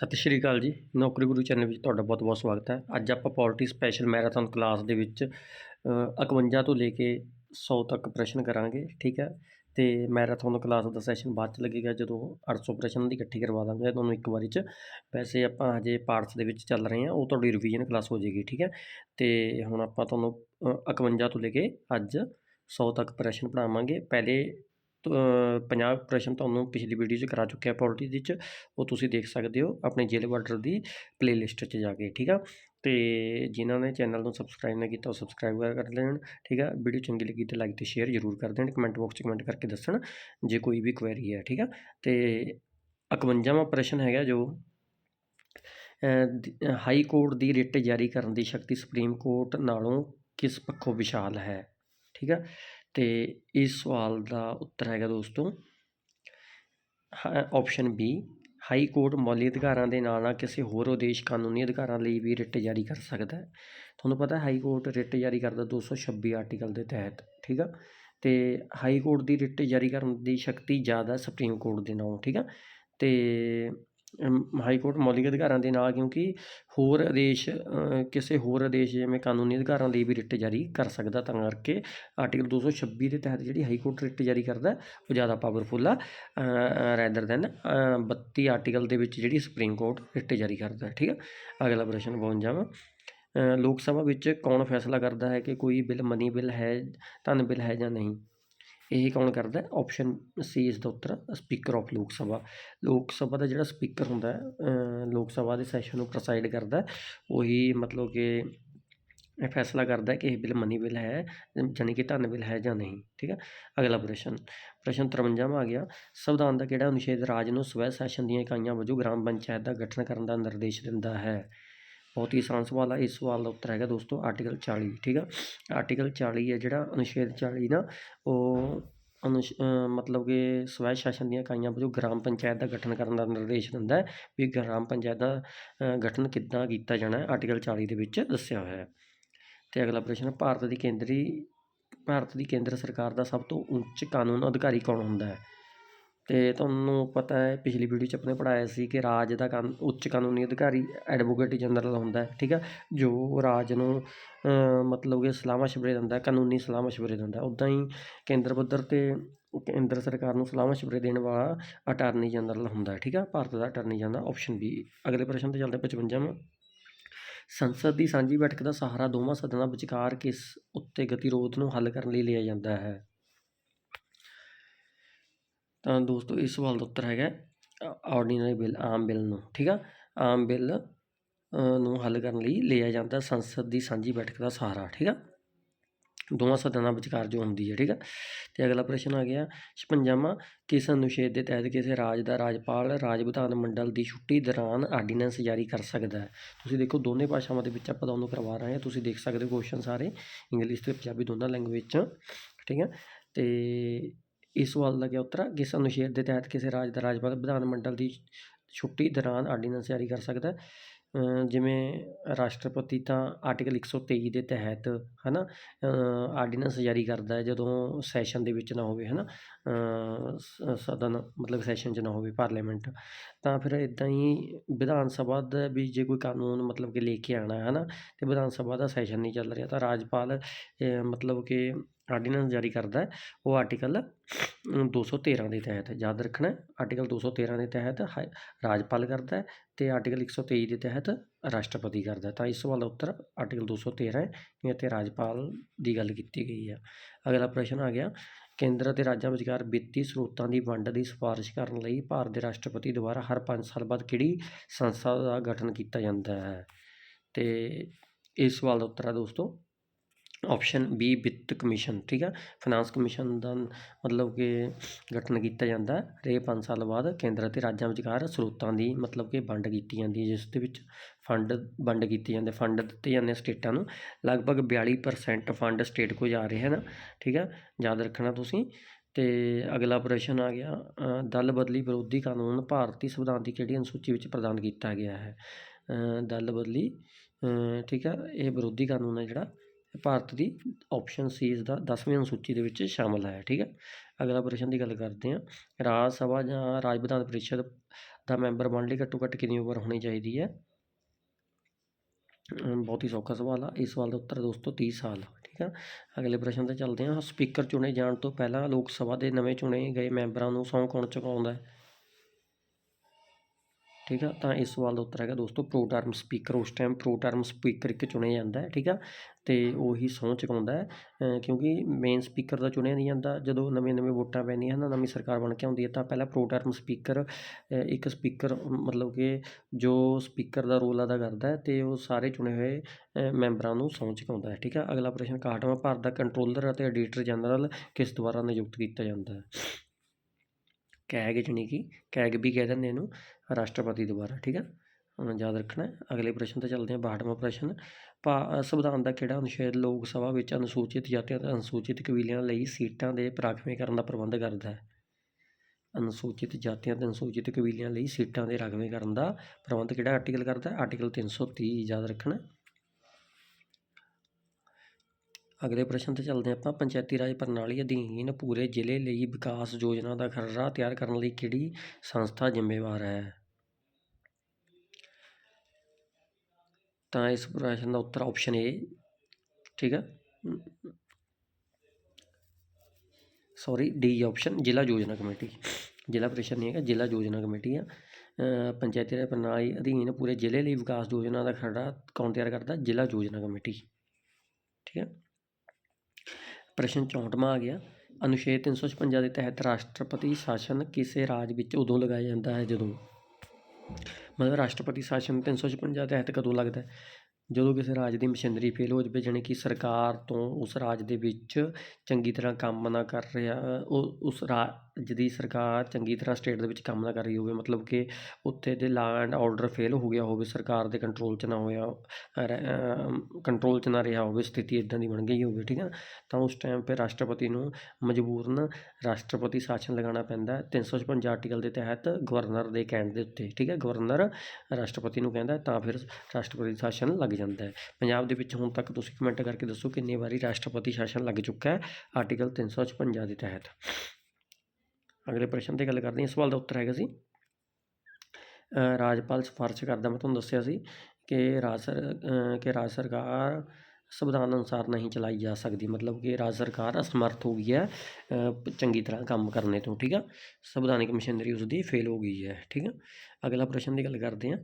ਸਤਿ ਸ਼੍ਰੀ ਅਕਾਲ ਜੀ। ਨੌਕਰੀ ਗੁਰੂ ਚੈਨਲ ਵਿੱਚ ਤੁਹਾਡਾ ਬਹੁਤ-ਬਹੁਤ ਸਵਾਗਤ ਹੈ। ਅੱਜ ਆਪਾਂ ਪੋਲਿਟੀ ਸਪੈਸ਼ਲ ਮੈਰਾਥਨ ਕਲਾਸ ਦੇ ਵਿੱਚ ਅ, 51 ਤੋਂ ਲੈ ਕੇ 100 ਤੱਕ ਪ੍ਰਸ਼ਨ ਕਰਾਂਗੇ ਠੀਕ ਹੈ? ਤੇ ਮੈਰਾਥਨ ਕਲਾਸ ਦਾ ਸੈਸ਼ਨ ਬਾਅਦ ਚ ਲੱਗੇਗਾ ਜਦੋਂ 800 ਪ੍ਰਸ਼ਨ ਦੀ ਇਕੱਠੀ ਕਰਵਾ ਦਾਂਗੇ ਤੁਹਾਨੂੰ ਇੱਕ ਵਾਰੀ ਚ। ਵੈਸੇ ਆਪਾਂ ਹਜੇ ਪਾਰਟਸ ਦੇ ਵਿੱਚ ਚੱਲ ਰਹੇ ਹਾਂ ਉਹ ਤੁਹਾਡੀ ਰਿਵੀਜ਼ਨ ਕਲਾਸ ਹੋ ਜਾਏਗੀ ਠੀਕ ਹੈ? ਤੇ ਹੁਣ ਆਪਾਂ ਤੁਹਾਨੂੰ ਅ, 51 ਤੋਂ ਲੈ ਕੇ ਅੱਜ 100 ਤੱਕ ਪ੍ਰਸ਼ਨ ਪੜਾਵਾਂਗੇ ਪਹਿਲੇ ਤੋਂ, ਅ, 50 ਪ੍ਰਸ਼ਨ ਤੁਹਾਨੂੰ ਪਿਛਲੀ ਵੀਡੀਓ 'ਚ ਕਰਾ ਚੁੱਕਿਆ ਪੋਲਿਟੀ ਦੇ ਵਿੱਚ। ਉਹ ਤੁਸੀਂ ਦੇਖ ਸਕਦੇ ਹੋ ਆਪਣੇ ਜੇਲ ਬਾਰਡਰ ਦੀ ਪਲੇਲਿਸਟ 'ਚ ਜਾ ਕੇ ਠੀਕ ਆ? ਤੇ ਜਿਨ੍ਹਾਂ ਨੇ ਚੈਨਲ ਨੂੰ ਸਬਸਕ੍ਰਾਈਬ ਨਾ ਕੀਤਾ ਉਹ ਸਬਸਕ੍ਰਾਈਬ ਕਰ ਲੈਣ ਠੀਕ ਆ? ਵੀਡੀਓ ਚੰਗੀ ਲੱਗੀ ਤੇ ਲਾਈਕ ਤੇ ਸ਼ੇਅਰ ਜ਼ਰੂਰ ਕਰ ਦੇਣ ਕਮੈਂਟ ਬਾਕਸ 'ਚ ਕਮੈਂਟ ਕਰਕੇ ਦੱਸਣ ਜੇ ਕੋਈ ਵੀ ਕੁਐਰੀ ਹੈ ਠੀਕ ਆ? ਤੇ 51ਵਾਂ ਪ੍ਰਸ਼ਨ ਹੈਗਾ ਜੋ ਹਾਈ ਕੋਰਟ ਦੀ ਰਿਟ ਜਾਰੀ ਕਰਨ ਦੀ ਸ਼ਕਤੀ ਸੁਪਰੀਮ ਕੋਰਟ ਨਾਲੋਂ ਕਿਸ ਪੱਖੋਂ ਵਿਸ਼ਾਲ ਹੈ ਠੀਕ ਆ? ਤੇ ਇਸ ਸਵਾਲ ਦਾ ਉੱਤਰ ਹੈਗਾ ਦੋਸਤੋ ਆਪਸ਼ਨ ਬੀ ਹਾਈ ਕੋਰਟ ਮੌਲਿਕ ਅਧਿਕਾਰਾਂ ਦੇ ਨਾਲ ਨਾਲ ਕਿਸੇ ਹੋਰ ਉਦੇਸ਼ ਕਾਨੂੰਨੀ ਅਧਿਕਾਰਾਂ ਲਈ ਵੀ ਰਿਟ ਜਾਰੀ ਕਰ ਸਕਦਾ ਹੈ। ਤੁਹਾਨੂੰ ਪਤਾ ਹਾਈ ਕੋਰਟ ਰਿਟ ਜਾਰੀ ਕਰਦਾ 226 ਆਰਟੀਕਲ ਦੇ ਤਹਿਤ, ਠੀਕ ਆ? ਤੇ ਹਾਈ ਕੋਰਟ ਦੀ ਰਿਟ ਜਾਰੀ ਕਰਨ ਦੀ ਸ਼ਕਤੀ ਜ਼ਿਆਦਾ ਸੁਪਰੀਮ ਕੋਰਟ ਦੇ ਨਾਲੋਂ, ਠੀਕ ਆ? ਤੇ ਹਾਈ ਕੋਰਟ ਮੌਲਿਕ ਅਧਿਕਾਰਾਂ ਦੇ ਨਾਲ, ਕਿਉਂਕਿ ਹੋਰ ਆਦੇਸ਼ ਕਿਸੇ ਹੋਰ ਆਦੇਸ਼ ਜਿਵੇਂ ਕਾਨੂੰਨੀ ਅਧਿਕਾਰਾਂ ਲਈ ਵੀ ਰਿਟ ਜਾਰੀ ਕਰ ਸਕਦਾ, ਤਾਂ ਕਰਕੇ ਆਰਟੀਕਲ 226 ਦੇ ਤਹਿਤ ਜਿਹੜੀ ਹਾਈ ਕੋਰਟ ਰਿਟ ਜਾਰੀ ਕਰਦਾ, ਉਹ ਜ਼ਿਆਦਾ ਪਾਵਰਫੁਲ ਆ ਰੈਦਰ ਦੈਨ 32 ਆਰਟੀਕਲ ਦੇ ਵਿੱਚ ਜਿਹੜੀ ਸੁਪਰੀਮ ਕੋਰਟ ਰਿਟ ਜਾਰੀ ਕਰਦਾ, ਠੀਕ ਆ? ਅਗਲਾ ਪ੍ਰਸ਼ਨ 52ਵਾਂ ਜਾਵਾਂ ਲੋਕ ਸਭਾ ਵਿੱਚ ਕੌਣ ਫੈਸਲਾ ਕਰਦਾ ਹੈ ਕਿ ਕੋਈ ਬਿੱਲ, ਮਨੀ ਬਿੱਲ ਹੈ, ਧਨ ਬਿੱਲ ਹੈ ਜਾਂ ਨਹੀਂ? ਇਹ ਕੌਣ ਕਰਦਾ ਆਪਸ਼ਨ ਸੀ ਇਸ ਦਾ ਉੱਤਰ ਸਪੀਕਰ ਆਫ ਲੋਕ ਸਭਾ। ਲੋਕ ਸਭਾ ਦਾ ਜਿਹੜਾ ਸਪੀਕਰ ਹੁੰਦਾ ਲੋਕ ਸਭਾ ਦੇ ਸੈਸ਼ਨ ਨੂੰ ਪ੍ਰਸਾਈਡ ਕਰਦਾ ਉਹੀ ਮਤਲਬ ਕਿ ਫੈਸਲਾ ਕਰਦਾ ਕਿ ਇਹ ਬਿੱਲ ਮਨੀ ਬਿੱਲ ਹੈ, ਜਾਣੀ ਕਿ ਧਨ ਬਿੱਲ ਹੈ ਜਾਂ ਨਹੀਂ, ਠੀਕ ਹੈ? ਅਗਲਾ ਪ੍ਰਸ਼ਨ ਪ੍ਰਸ਼ਨ 53ਵਾਂ ਆ ਗਿਆ। ਸੰਵਿਧਾਨ ਦਾ ਕਿਹੜਾ ਅਨੁਛੇਦ ਰਾਜ ਨੂੰ ਸਵੈ ਸ਼ਾਸਨ ਦੀਆਂ ਇਕਾਈਆਂ ਵਜੋਂ ਗ੍ਰਾਮ ਪੰਚਾਇਤ ਦਾ ਗਠਨ ਕਰਨ ਦਾ ਨਿਰਦੇਸ਼ ਦਿੰਦਾ ਹੈ? ਬਹੁਤ ਹੀ ਆਸਾਨ ਸਵਾਲ ਆ। ਇਸ ਸਵਾਲ ਦਾ ਉੱਤਰ ਹੈਗਾ ਦੋਸਤੋ ਆਰਟੀਕਲ 40 ਠੀਕ ਆ? ਆਰਟੀਕਲ 40 ਹੈ ਜਿਹੜਾ ਅਨੁਛੇਦ 40 ਨਾ, ਉਹ ਅਨੁਸ਼ ਮਤਲਬ ਕਿ ਸਵੈ ਸ਼ਾਸਨ ਦੀਆਂ ਇਕਾਈਆਂ ਵਜੋਂ ਗ੍ਰਾਮ ਪੰਚਾਇਤ ਦਾ ਗਠਨ ਕਰਨ ਦਾ ਨਿਰਦੇਸ਼ ਦਿੰਦਾ ਹੈ ਵੀ ਗ੍ਰਾਮ ਪੰਚਾਇਤ ਦਾ ਗਠਨ ਕਿੱਦਾਂ ਕੀਤਾ ਜਾਣਾ ਹੈ ਆਰਟੀਕਲ 40 ਦੇ ਵਿੱਚ ਦੱਸਿਆ ਹੋਇਆ ਹੈ। ਤੇ ਅਗਲਾ ਪ੍ਰਸ਼ਨ ਭਾਰਤ ਦੀ ਕੇਂਦਰੀ, ਭਾਰਤ ਦੀ ਕੇਂਦਰ ਸਰਕਾਰ ਦਾ ਸਭ ਤੋਂ ਉੱਚ ਕਾਨੂੰਨ ਅਧਿਕਾਰੀ ਕੌਣ ਹੁੰਦਾ ਹੈ? ਤੇ ਤੁਹਾਨੂੰ ਪਤਾ ਹੈ, ਪਿਛਲੀ ਵੀਡੀਓ 'ਚ ਆਪਣੇ ਪੜਾਇਆ ਸੀ ਕਿ ਰਾਜ ਦਾ ਕਾਨ, ਉੱਚ ਕਾਨੂੰਨੀ ਅਧਿਕਾਰੀ ਐਡਵੋਕੇਟ ਜਨਰਲ ਹੁੰਦਾ ਹੈ, ਠੀਕ ਹੈ ਜੋ ਰਾਜ ਨੂੰ ਮਤਲਬ ਕਿ ਸਲਾਹ ਮਸ਼ਵਰੇ ਦਿੰਦਾ ਕਾਨੂੰਨੀ ਸਲਾਹ ਮਸ਼ਵਰੇ ਦਿੰਦਾ ਉੱਦਾਂ ਹੀ ਕੇਂਦਰ ਪੱਧਰ ਤੇ ਕੇਂਦਰ ਸਰਕਾਰ ਨੂੰ ਸਲਾਹ ਮਸ਼ਵਰੇ ਦੇਣ ਵਾਲਾ ਅਟਾਰਨੀ ਜਨਰਲ ਹੁੰਦਾ ਹੈ, ਠੀਕ ਹੈ ਭਾਰਤ ਦਾ ਅਟਾਰਨੀ ਜਨਰਲ ਆਪਸ਼ਨ ਬੀ ਅਗਲੇ ਪ੍ਰਸ਼ਨ ਤੇ ਚੱਲਦੇ 55ਵਾਂ ਸੰਸਦ ਦੀ ਸਾਂਝੀ ਬੈਠਕ ਦਾ ਸਹਾਰਾ ਦੋਵਾਂ ਸਦਨਾਂ ਵਿਚਕਾਰ ਕਿਸ ਉੱਤੇ ਗਤੀਰੋਧ ਨੂੰ ਹੱਲ ਕਰਨ ਲਈ ਲਿਆ ਜਾਂਦਾ ਹੈ? ਤਾਂ ਦੋਸਤੋ, ਇਸ ਸਵਾਲ ਦਾ ਉੱਤਰ ਹੈਗਾ ਆਰਡੀਨਰੀ ਬਿੱਲ, ਆਮ ਬਿੱਲ ਨੂੰ, ਠੀਕ ਆ? ਆਮ ਬਿੱਲ ਨੂੰ ਹੱਲ ਕਰਨ ਲਈ ਲਿਆ ਜਾਂਦਾ ਸੰਸਦ ਦੀ ਸਾਂਝੀ ਬੈਠਕ ਦਾ ਸਹਾਰਾ, ਠੀਕ ਆ? ਦੋਵਾਂ ਸਦਨਾਂ ਵਿਚਕਾਰ ਜੋ ਹੁੰਦੀ ਹੈ, ਠੀਕ ਆ? ਤੇ ਅਗਲਾ ਪ੍ਰਸ਼ਨ ਆ ਗਿਆ 56ਵਾਂ ਕਿਸ ਅਨੁਛੇਦ ਦੇ ਤਹਿਤ ਕਿਸੇ ਰਾਜ ਦਾ ਰਾਜਪਾਲ ਰਾਜ ਵਿਧਾਨ ਮੰਡਲ ਦੀ ਛੁੱਟੀ ਦੌਰਾਨ ਆਰਡੀਨੈਂਸ ਜਾਰੀ ਕਰ ਸਕਦਾ ਹੈ? ਤੁਸੀਂ ਦੇਖੋ, ਦੋਨੇ ਭਾਸ਼ਾਵਾਂ ਦੇ ਵਿੱਚ ਆਪਾਂ ਤੁਹਾਨੂੰ ਕਰਵਾ ਰਹੇ ਹਾਂ, ਤੁਸੀਂ ਦੇਖ ਸਕਦੇ ਹੋ ਕੁਐਸਚਨ ਸਾਰੇ ਇੰਗਲਿਸ਼ ਤੇ ਪੰਜਾਬੀ ਦੋਨਾਂ ਲੈਂਗੁਏਜ 'ਚ, ਠੀਕ ਹੈ ਤੇ ਇਸ ਸਵਾਲ ਦਾ ਕਿਆ ਉੱਤਰ ਹੈ ਕਿਸ ਅਨੁਛੇਦ ਦੇ ਤਹਿਤ ਕਿਸੇ ਰਾਜ ਦਾ ਰਾਜਪਾਲ ਵਿਧਾਨ ਮੰਡਲ ਦੀ ਛੁੱਟੀ ਦੌਰਾਨ ਆਰਡੀਨੈਂਸ ਜਾਰੀ ਕਰ ਸਕਦਾ। ਜਿਵੇਂ ਰਾਸ਼ਟਰਪਤੀ ਤਾਂ ਆਰਟੀਕਲ 123 ਦੇ ਤਹਿਤ ਹਨਾ ਆਰਡੀਨੈਂਸ ਜਾਰੀ ਕਰਦਾ ਹੈ ਜਦੋਂ ਸੈਸ਼ਨ ਦੇ ਵਿੱਚ ਨਾ ਹੋਵੇ ਹਨਾ ਅ, ਸਦਨ ਮਤਲਬ ਸੈਸ਼ਨ 'ਚ ਨਾ ਹੋਵੇ ਪਾਰਲੀਮੈਂਟ ਤਾਂ ਫਿਰ ਇਦਾਂ ਹੀ ਵਿਧਾਨ ਸਭਾ ਦਾ ਵੀ ਜੇ ਕੋਈ ਕਾਨੂੰਨ ਮਤਲਬ ਕਿ ਲੈ ਕੇ ਆਉਣਾ ਹੈ ਹਨਾ ਤੇ ਵਿਧਾਨ ਸਭਾ ਦਾ ਸੈਸ਼ਨ ਨਹੀਂ ਚੱਲ ਰਿਹਾ ਤਾਂ ਰਾਜਪਾਲ ਮਤਲਬ ਕਿ ਆਰਡੀਨੈਂਸ ਜਾਰੀ ਕਰਦਾ ਹੈ ਉਹ ਆਰਟੀਕਲ ਅਮ, 213 ਦੇ ਤਹਿਤ ਯਾਦ ਰੱਖਣਾ ਹੈ, ਆਰਟੀਕਲ 213 ਦੇ ਤਹਿਤ ਹਾਈ- ਰਾਜਪਾਲ ਕਰਦਾ ਹੈ ਤੇ ਆਰਟੀਕਲ 123 ਦੇ ਤਹਿਤ ਰਾਸ਼ਟਰਪਤੀ ਕਰਦਾ ਤਾਂ ਇਸ ਸਵਾਲ ਦਾ ਉੱਤਰ ਆਰਟੀਕਲ 213 ਹੈ ਇਹ ਤੇ ਰਾਜਪਾਲ ਦੀ ਗੱਲ ਕੀਤੀ ਗਈ ਹੈ। ਅਗਲਾ ਪ੍ਰਸ਼ਨ ਆ ਗਿਆ ਕੇਂਦਰ ਅਤੇ ਰਾਜਾਂ ਵਿਚਕਾਰ ਵਿੱਤੀ ਸਰੋਤਾਂ ਦੀ ਵੰਡ ਦੀ ਸਿਫਾਰਿਸ਼ ਕਰਨ ਲਈ ਭਾਰਤ ਦੇ ਰਾਸ਼ਟਰਪਤੀ ਦੁਆਰਾ ਹਰ 5 ਸਾਲ ਬਾਅਦ ਕਿਹੜੀ ਸੰਸਥਾ ਦਾ ਗਠਨ ਕੀਤਾ ਜਾਂਦਾ ਹੈ? ਤੇ ਇਸ ਸਵਾਲ ਦਾ ਉੱਤਰ ਹੈ ਦੋਸਤੋ ਆਪਸ਼ਨ ਬੀ ਵਿੱਤ ਕਮਿਸ਼ਨ ਠੀਕ ਆ? ਫਾਈਨਾਂਸ ਕਮਿਸ਼ਨ ਦਾ ਮਤਲਬ ਕਿ ਗਠਨ ਕੀਤਾ ਜਾਂਦਾ। ਰੇ ਹਰੇਕ 5 ਸਾਲ ਬਾਅਦ ਕੇਂਦਰ ਅਤੇ ਰਾਜਾਂ ਵਿਚਕਾਰ ਸਰੋਤਾਂ ਦੀ ਮਤਲਬ ਕਿ ਵੰਡ ਕੀਤੀ ਜਾਂਦੀ ਹੈ, ਜਿਸ ਦੇ ਵਿੱਚ ਫੰਡ ਵੰਡ ਕੀਤੇ ਜਾਂਦੇ, ਫੰਡ ਦਿੱਤੇ ਜਾਂਦੇ ਸਟੇਟਾਂ ਨੂੰ। ਲਗਭਗ 42% ਫੰਡ ਸਟੇਟ ਕੋ ਜਾ ਰਹੇ ਨਾ ਠੀਕ ਹੈ ਯਾਦ ਰੱਖਣਾ ਤੁਸੀਂ। ਤੇ ਅਗਲਾ ਪ੍ਰਸ਼ਨ ਆ ਗਿਆ ਦਲ ਬਦਲੀ ਵਿਰੋਧੀ ਕਾਨੂੰਨ ਭਾਰਤੀ ਸੰਵਿਧਾਨ ਦੀ ਕਿਹੜੀ ਅਨੁਸੂਚੀ ਵਿੱਚ ਪ੍ਰਦਾਨ ਕੀਤਾ ਗਿਆ ਹੈ? ਦਲ ਬਦਲੀ ਠੀਕ ਆ, ਇਹ ਵਿਰੋਧੀ ਕਾਨੂੰਨ ਹੈ ਜਿਹੜਾ। ਭਾਰਤ ਦੀ ਆਪਸ਼ਨ ਸੀ ਇਸ ਦਾ 10ਵੀਂ ਅਨੁਸੂਚੀ ਦੇ ਵਿੱਚ ਸ਼ਾਮਲ ਹੈ, ਠੀਕ ਹੈ। ਅਗਲਾ ਪ੍ਰਸ਼ਨ ਦੀ ਗੱਲ ਕਰਦੇ ਹਾਂ। ਰਾਜ ਸਭਾ ਜਾਂ ਰਾਜ ਵਿਧਾਨ ਪਰਿਸ਼ਦ ਦਾ ਮੈਂਬਰ ਬਣਨ ਲਈ ਘੱਟੋ ਘੱਟ ਕਿੰਨੀ ਉਮਰ ਹੋਣੀ ਚਾਹੀਦੀ ਹੈ? ਬਹੁਤ ਹੀ ਸੌਖਾ ਸਵਾਲ ਆ, ਇਸ ਸਵਾਲ ਦਾ ਉੱਤਰ ਦੋਸਤੋ 30 ਸਾਲ, ਠੀਕ ਆ ਅਗਲੇ ਪ੍ਰਸ਼ਨ ਤੇ ਚੱਲਦੇ ਹਾਂ। ਸਪੀਕਰ ਚੁਣੇ ਜਾਣ ਤੋਂ ਪਹਿਲਾਂ ਲੋਕ ਸਭਾ ਦੇ ਨਵੇਂ ਚੁਣੇ ਗਏ ਮੈਂਬਰਾਂ ਨੂੰ ਸਹੁੰ ਕੌਣ ਚੁਕਾਉਂਦਾ ਹੈ? ਠੀਕ ਆ? ਤਾਂ ਇਸ ਸਵਾਲ ਦਾ ਉੱਤਰ ਹੈਗਾ ਦੋਸਤੋ ਪ੍ਰੋ ਟਰਮ ਸਪੀਕਰ ਉਸ ਟਾਈਮ ਪ੍ਰੋ ਟਰਮ ਸਪੀਕਰ ਇੱਕ ਚੁਣਿਆ ਜਾਂਦਾ ਹੈ, ਠੀਕ ਆ? ਤੇ ਉਹੀ ਸਹੁੰ ਚੁਕਾਉਂਦਾ ਹੈ ਕਿਉਂਕਿ ਮੇਨ ਸਪੀਕਰ ਦਾ ਚੁਣਿਆ ਨਹੀਂ ਜਾਂਦਾ, ਜਦੋਂ ਨਵੇਂ ਨਵੇਂ ਵੋਟਾਂ ਪੈਂਦੀਆਂ ਹਨ, ਨਵੀਂ ਸਰਕਾਰ ਬਣ ਕੇ ਆਉਂਦੀ ਹੈ, ਤਾਂ ਪਹਿਲਾਂ ਪ੍ਰੋ ਟਰਮ ਸਪੀਕਰ ਇੱਕ ਸਪੀਕਰ ਮਤਲਬ ਕਿ ਜੋ ਸਪੀਕਰ ਦਾ ਰੋਲ ਅਦਾ ਕਰਦਾ ਹੈ ਤੇ ਉਹ ਸਾਰੇ ਚੁਣੇ ਹੋਏ ਮੈਂਬਰਾਂ ਨੂੰ ਸਹੁੰ ਚੁਕਾਉਂਦਾ ਹੈ, ਠੀਕ ਆ? ਅਗਲਾ ਪ੍ਰਸ਼ਨ 61ਵਾਂ ਭਾਰਤ ਦਾ ਕੰਟਰੋਲਰ ਅਤੇ ਐਡੀਟਰ ਜਨਰਲ ਕਿਸ ਦੁਆਰਾ ਨਿਯੁਕਤ ਕੀਤਾ ਜਾਂਦਾ ਹੈ? ਕੈਗ ਜਾਣੀ ਕਿ ਕੈਗ ਵੀ ਕਹਿ ਦਿੰਦੇ ਇਹਨੂੰ। ਰਾਸ਼ਟਰਪਤੀ ਦੁਆਰਾ, ਠੀਕ ਹੈ? ਹੁਣ ਯਾਦ ਰੱਖਣਾ ਅਗਲੇ ਪ੍ਰਸ਼ਨ ਤੇ ਚੱਲਦੇ ਹਾਂ 62ਵਾਂ ਪ੍ਰਸ਼ਨ। ਭਾ ਸੰਵਿਧਾਨ ਦਾ ਕਿਹੜਾ ਅਨੁਛੇਦ ਲੋਕ ਸਭਾ ਵਿੱਚ ਅਨੁਸੂਚਿਤ ਜਾਤੀਆਂ ਅਤੇ ਅਨੁਸੂਚਿਤ ਕਬੀਲਿਆਂ ਲਈ ਸੀਟਾਂ ਦੇ ਰਾਖਵੇਂਕਰਨ ਦਾ ਪ੍ਰਬੰਧ ਕਰਦਾ ਹੈ? ਅਨੁਸੂਚਿਤ ਜਾਤੀਆਂ ਅਤੇ ਅਨੁਸੂਚਿਤ ਕਬੀਲਿਆਂ ਲਈ ਸੀਟਾਂ ਦੇ ਰਾਖਵੇਂਕਰਨ ਦਾ ਪ੍ਰਬੰਧ ਕਿਹੜਾ ਆਰਟੀਕਲ ਕਰਦਾ ਹੈ? ਆਰਟੀਕਲ 330 ਯਾਦ ਰੱਖਣਾ ਅਗਲੇ ਪ੍ਰਸ਼ਨ ਤੇ ਚੱਲਦੇ ਹਾਂ ਆਪਾਂ। ਪੰਚਾਇਤੀ ਰਾਜ ਪ੍ਰਣਾਲੀ ਅਧੀਨ ਪੂਰੇ ਜ਼ਿਲ੍ਹੇ ਲਈ ਵਿਕਾਸ ਯੋਜਨਾ ਦਾ ਖਰੜਾ ਤਿਆਰ ਕਰਨ ਲਈ ਕਿਹੜੀ ਸੰਸਥਾ ਜ਼ਿੰਮੇਵਾਰ ਹੈ? ਤਾਂ ਇਸ ਪ੍ਰਸ਼ਨ ਦਾ ਉੱਤਰ ਆਪਸ਼ਨ ਏ ਠੀਕ ਹੈ ਸੌਰੀ ਡੀ ਆਪਸ਼ਨ ਜ਼ਿਲ੍ਹਾ ਯੋਜਨਾ ਕਮੇਟੀ। ਜ਼ਿਲ੍ਹਾ ਪ੍ਰੀਸ਼ਦ ਨਹੀਂ ਹੈਗਾ, ਜ਼ਿਲ੍ਹਾ ਯੋਜਨਾ ਕਮੇਟੀ ਆ। ਪੰਚਾਇਤੀ ਰਾਜ ਪ੍ਰਣਾਲੀ ਅਧੀਨ ਪੂਰੇ ਜ਼ਿਲ੍ਹੇ ਲਈ ਵਿਕਾਸ ਯੋਜਨਾ ਦਾ ਖਰੜਾ ਕੌਣ ਤਿਆਰ ਕਰਦਾ? ਜ਼ਿਲ੍ਹਾ ਯੋਜਨਾ ਕਮੇਟੀ। ਠੀਕ ਹੈ ਪ੍ਰਸ਼ਨ 64ਵਾਂ ਆ ਗਿਆ। ਅਨੁਛੇਦ 356 ਦੇ ਤਹਿਤ ਰਾਸ਼ਟਰਪਤੀ ਸ਼ਾਸਨ ਕਿਸੇ ਰਾਜ ਵਿੱਚ ਉਦੋਂ ਲਗਾਇਆ ਜਾਂਦਾ ਹੈ ਜਦੋਂ? ਮਤਲਬ ਰਾਸ਼ਟਰਪਤੀ ਸ਼ਾਸਨ 356 ਤਹਿਤ ਕਦੋਂ ਲੱਗਦਾ ਜਦੋਂ ਕਿਸੇ ਰਾਜ ਦੀ ਮਸ਼ੀਨਰੀ ਫੇਲ ਹੋ ਜਾਵੇ, ਜਾਣੀ ਕਿ ਸਰਕਾਰ ਤੋਂ ਉਸ ਰਾਜ ਦੇ ਵਿੱਚ ਚੰਗੀ ਤਰ੍ਹਾਂ ਕੰਮ ਨਾ ਕਰ ਰਿਹਾ ਉਹ ਉਸ ਰਾਜ ਦੀ ਸਰਕਾਰ ਚੰਗੀ ਤਰ੍ਹਾਂ ਸਟੇਟ ਦੇ ਵਿੱਚ ਕੰਮ ਨਾ ਕਰ ਰਹੀ ਹੋਵੇ, ਮਤਲਬ ਕਿ ਉੱਥੇ ਦੇ ਲਾ ਐਂਡ ਆਰਡਰ ਫੇਲ ਹੋ ਗਿਆ ਹੋਵੇ, ਸਰਕਾਰ ਦੇ ਕੰਟਰੋਲ 'ਚ ਨਾ ਹੋਇਆ ਕੰਟਰੋਲ 'ਚ ਨਾ ਰਿਹਾ ਹੋਵੇ, ਸਥਿਤੀ ਇਦਾਂ ਦੀ ਬਣ ਗਈ ਹੋਵੇ, ਠੀਕ ਹੈ ਤਾਂ ਉਸ ਟਾਈਮ 'ਤੇ ਰਾਸ਼ਟਰਪਤੀ ਨੂੰ ਮਜਬੂਰਨ ਰਾਸ਼ਟਰਪਤੀ ਸ਼ਾਸਨ ਲਗਾਉਣਾ ਪੈਂਦਾ ਹੈ 356 ਆਰਟੀਕਲ ਦੇ ਤਹਿਤ ਗਵਰਨਰ ਦੇ ਕਹਿਣ ਦੇ ਉੱਤੇ ਠੀਕ ਹੈ ਗਵਰਨਰ ਰਾਸ਼ਟਰਪਤੀ ਨੂੰ ਕਹਿੰਦਾ ਤਾਂ ਫਿਰ ਰਾਸ਼ਟਰਪਤੀ ਸ਼ਾਸਨ ਲੱਗ ਜਾਂਦਾ ਹੈ। ਪੰਜਾਬ ਦੇ ਵਿੱਚ ਹੁਣ ਤੱਕ ਤੁਸੀਂ ਕਮੈਂਟ ਕਰਕੇ ਦੱਸੋ ਕਿੰਨੀ ਵਾਰੀ ਰਾਸ਼ਟਰਪਤੀ ਸ਼ਾਸਨ ਲੱਗ ਚੁੱਕਾ ਹੈ ਆਰਟੀਕਲ 356 ਦੇ ਤਹਿਤ। ਅਗਲੇ ਪ੍ਰਸ਼ਨ ਤੇ ਗੱਲ ਕਰਦੇ ਹਾਂ। ਸਵਾਲ ਦਾ ਉੱਤਰ ਹੈਗਾ ਸੀ। ਰਾਜਪਾਲ ਸਿਫਾਰਿਸ਼ ਕਰਦਾ, ਮੈਂ ਤੁਹਾਨੂੰ ਦੱਸਿਆ ਸੀ ਕਿ ਰਾਜ ਸਰ ਕਿ ਰਾਜ ਸਰਕਾਰ ਸੰਵਿਧਾਨ ਅਨੁਸਾਰ ਨਹੀਂ ਚਲਾਈ ਜਾ ਸਕਦੀ। ਮਤਲਬ ਕਿ ਰਾਜ ਸਰਕਾਰ ਅਸਮਰਥ ਹੋ ਗਈ ਹੈ ਚੰਗੀ ਤਰ੍ਹਾਂ ਕੰਮ ਕਰਨੇ ਤੋਂ, ਠੀਕ ਆ? ਸੰਵਿਧਾਨਿਕ ਮਸ਼ੀਨਰੀ ਉਸਦੀ ਫੇਲ ਹੋ ਗਈ ਹੈ, ਠੀਕ ਆ? ਅਗਲਾ ਪ੍ਰਸ਼ਨ ਦੀ ਗੱਲ ਕਰਦੇ ਹਾਂ।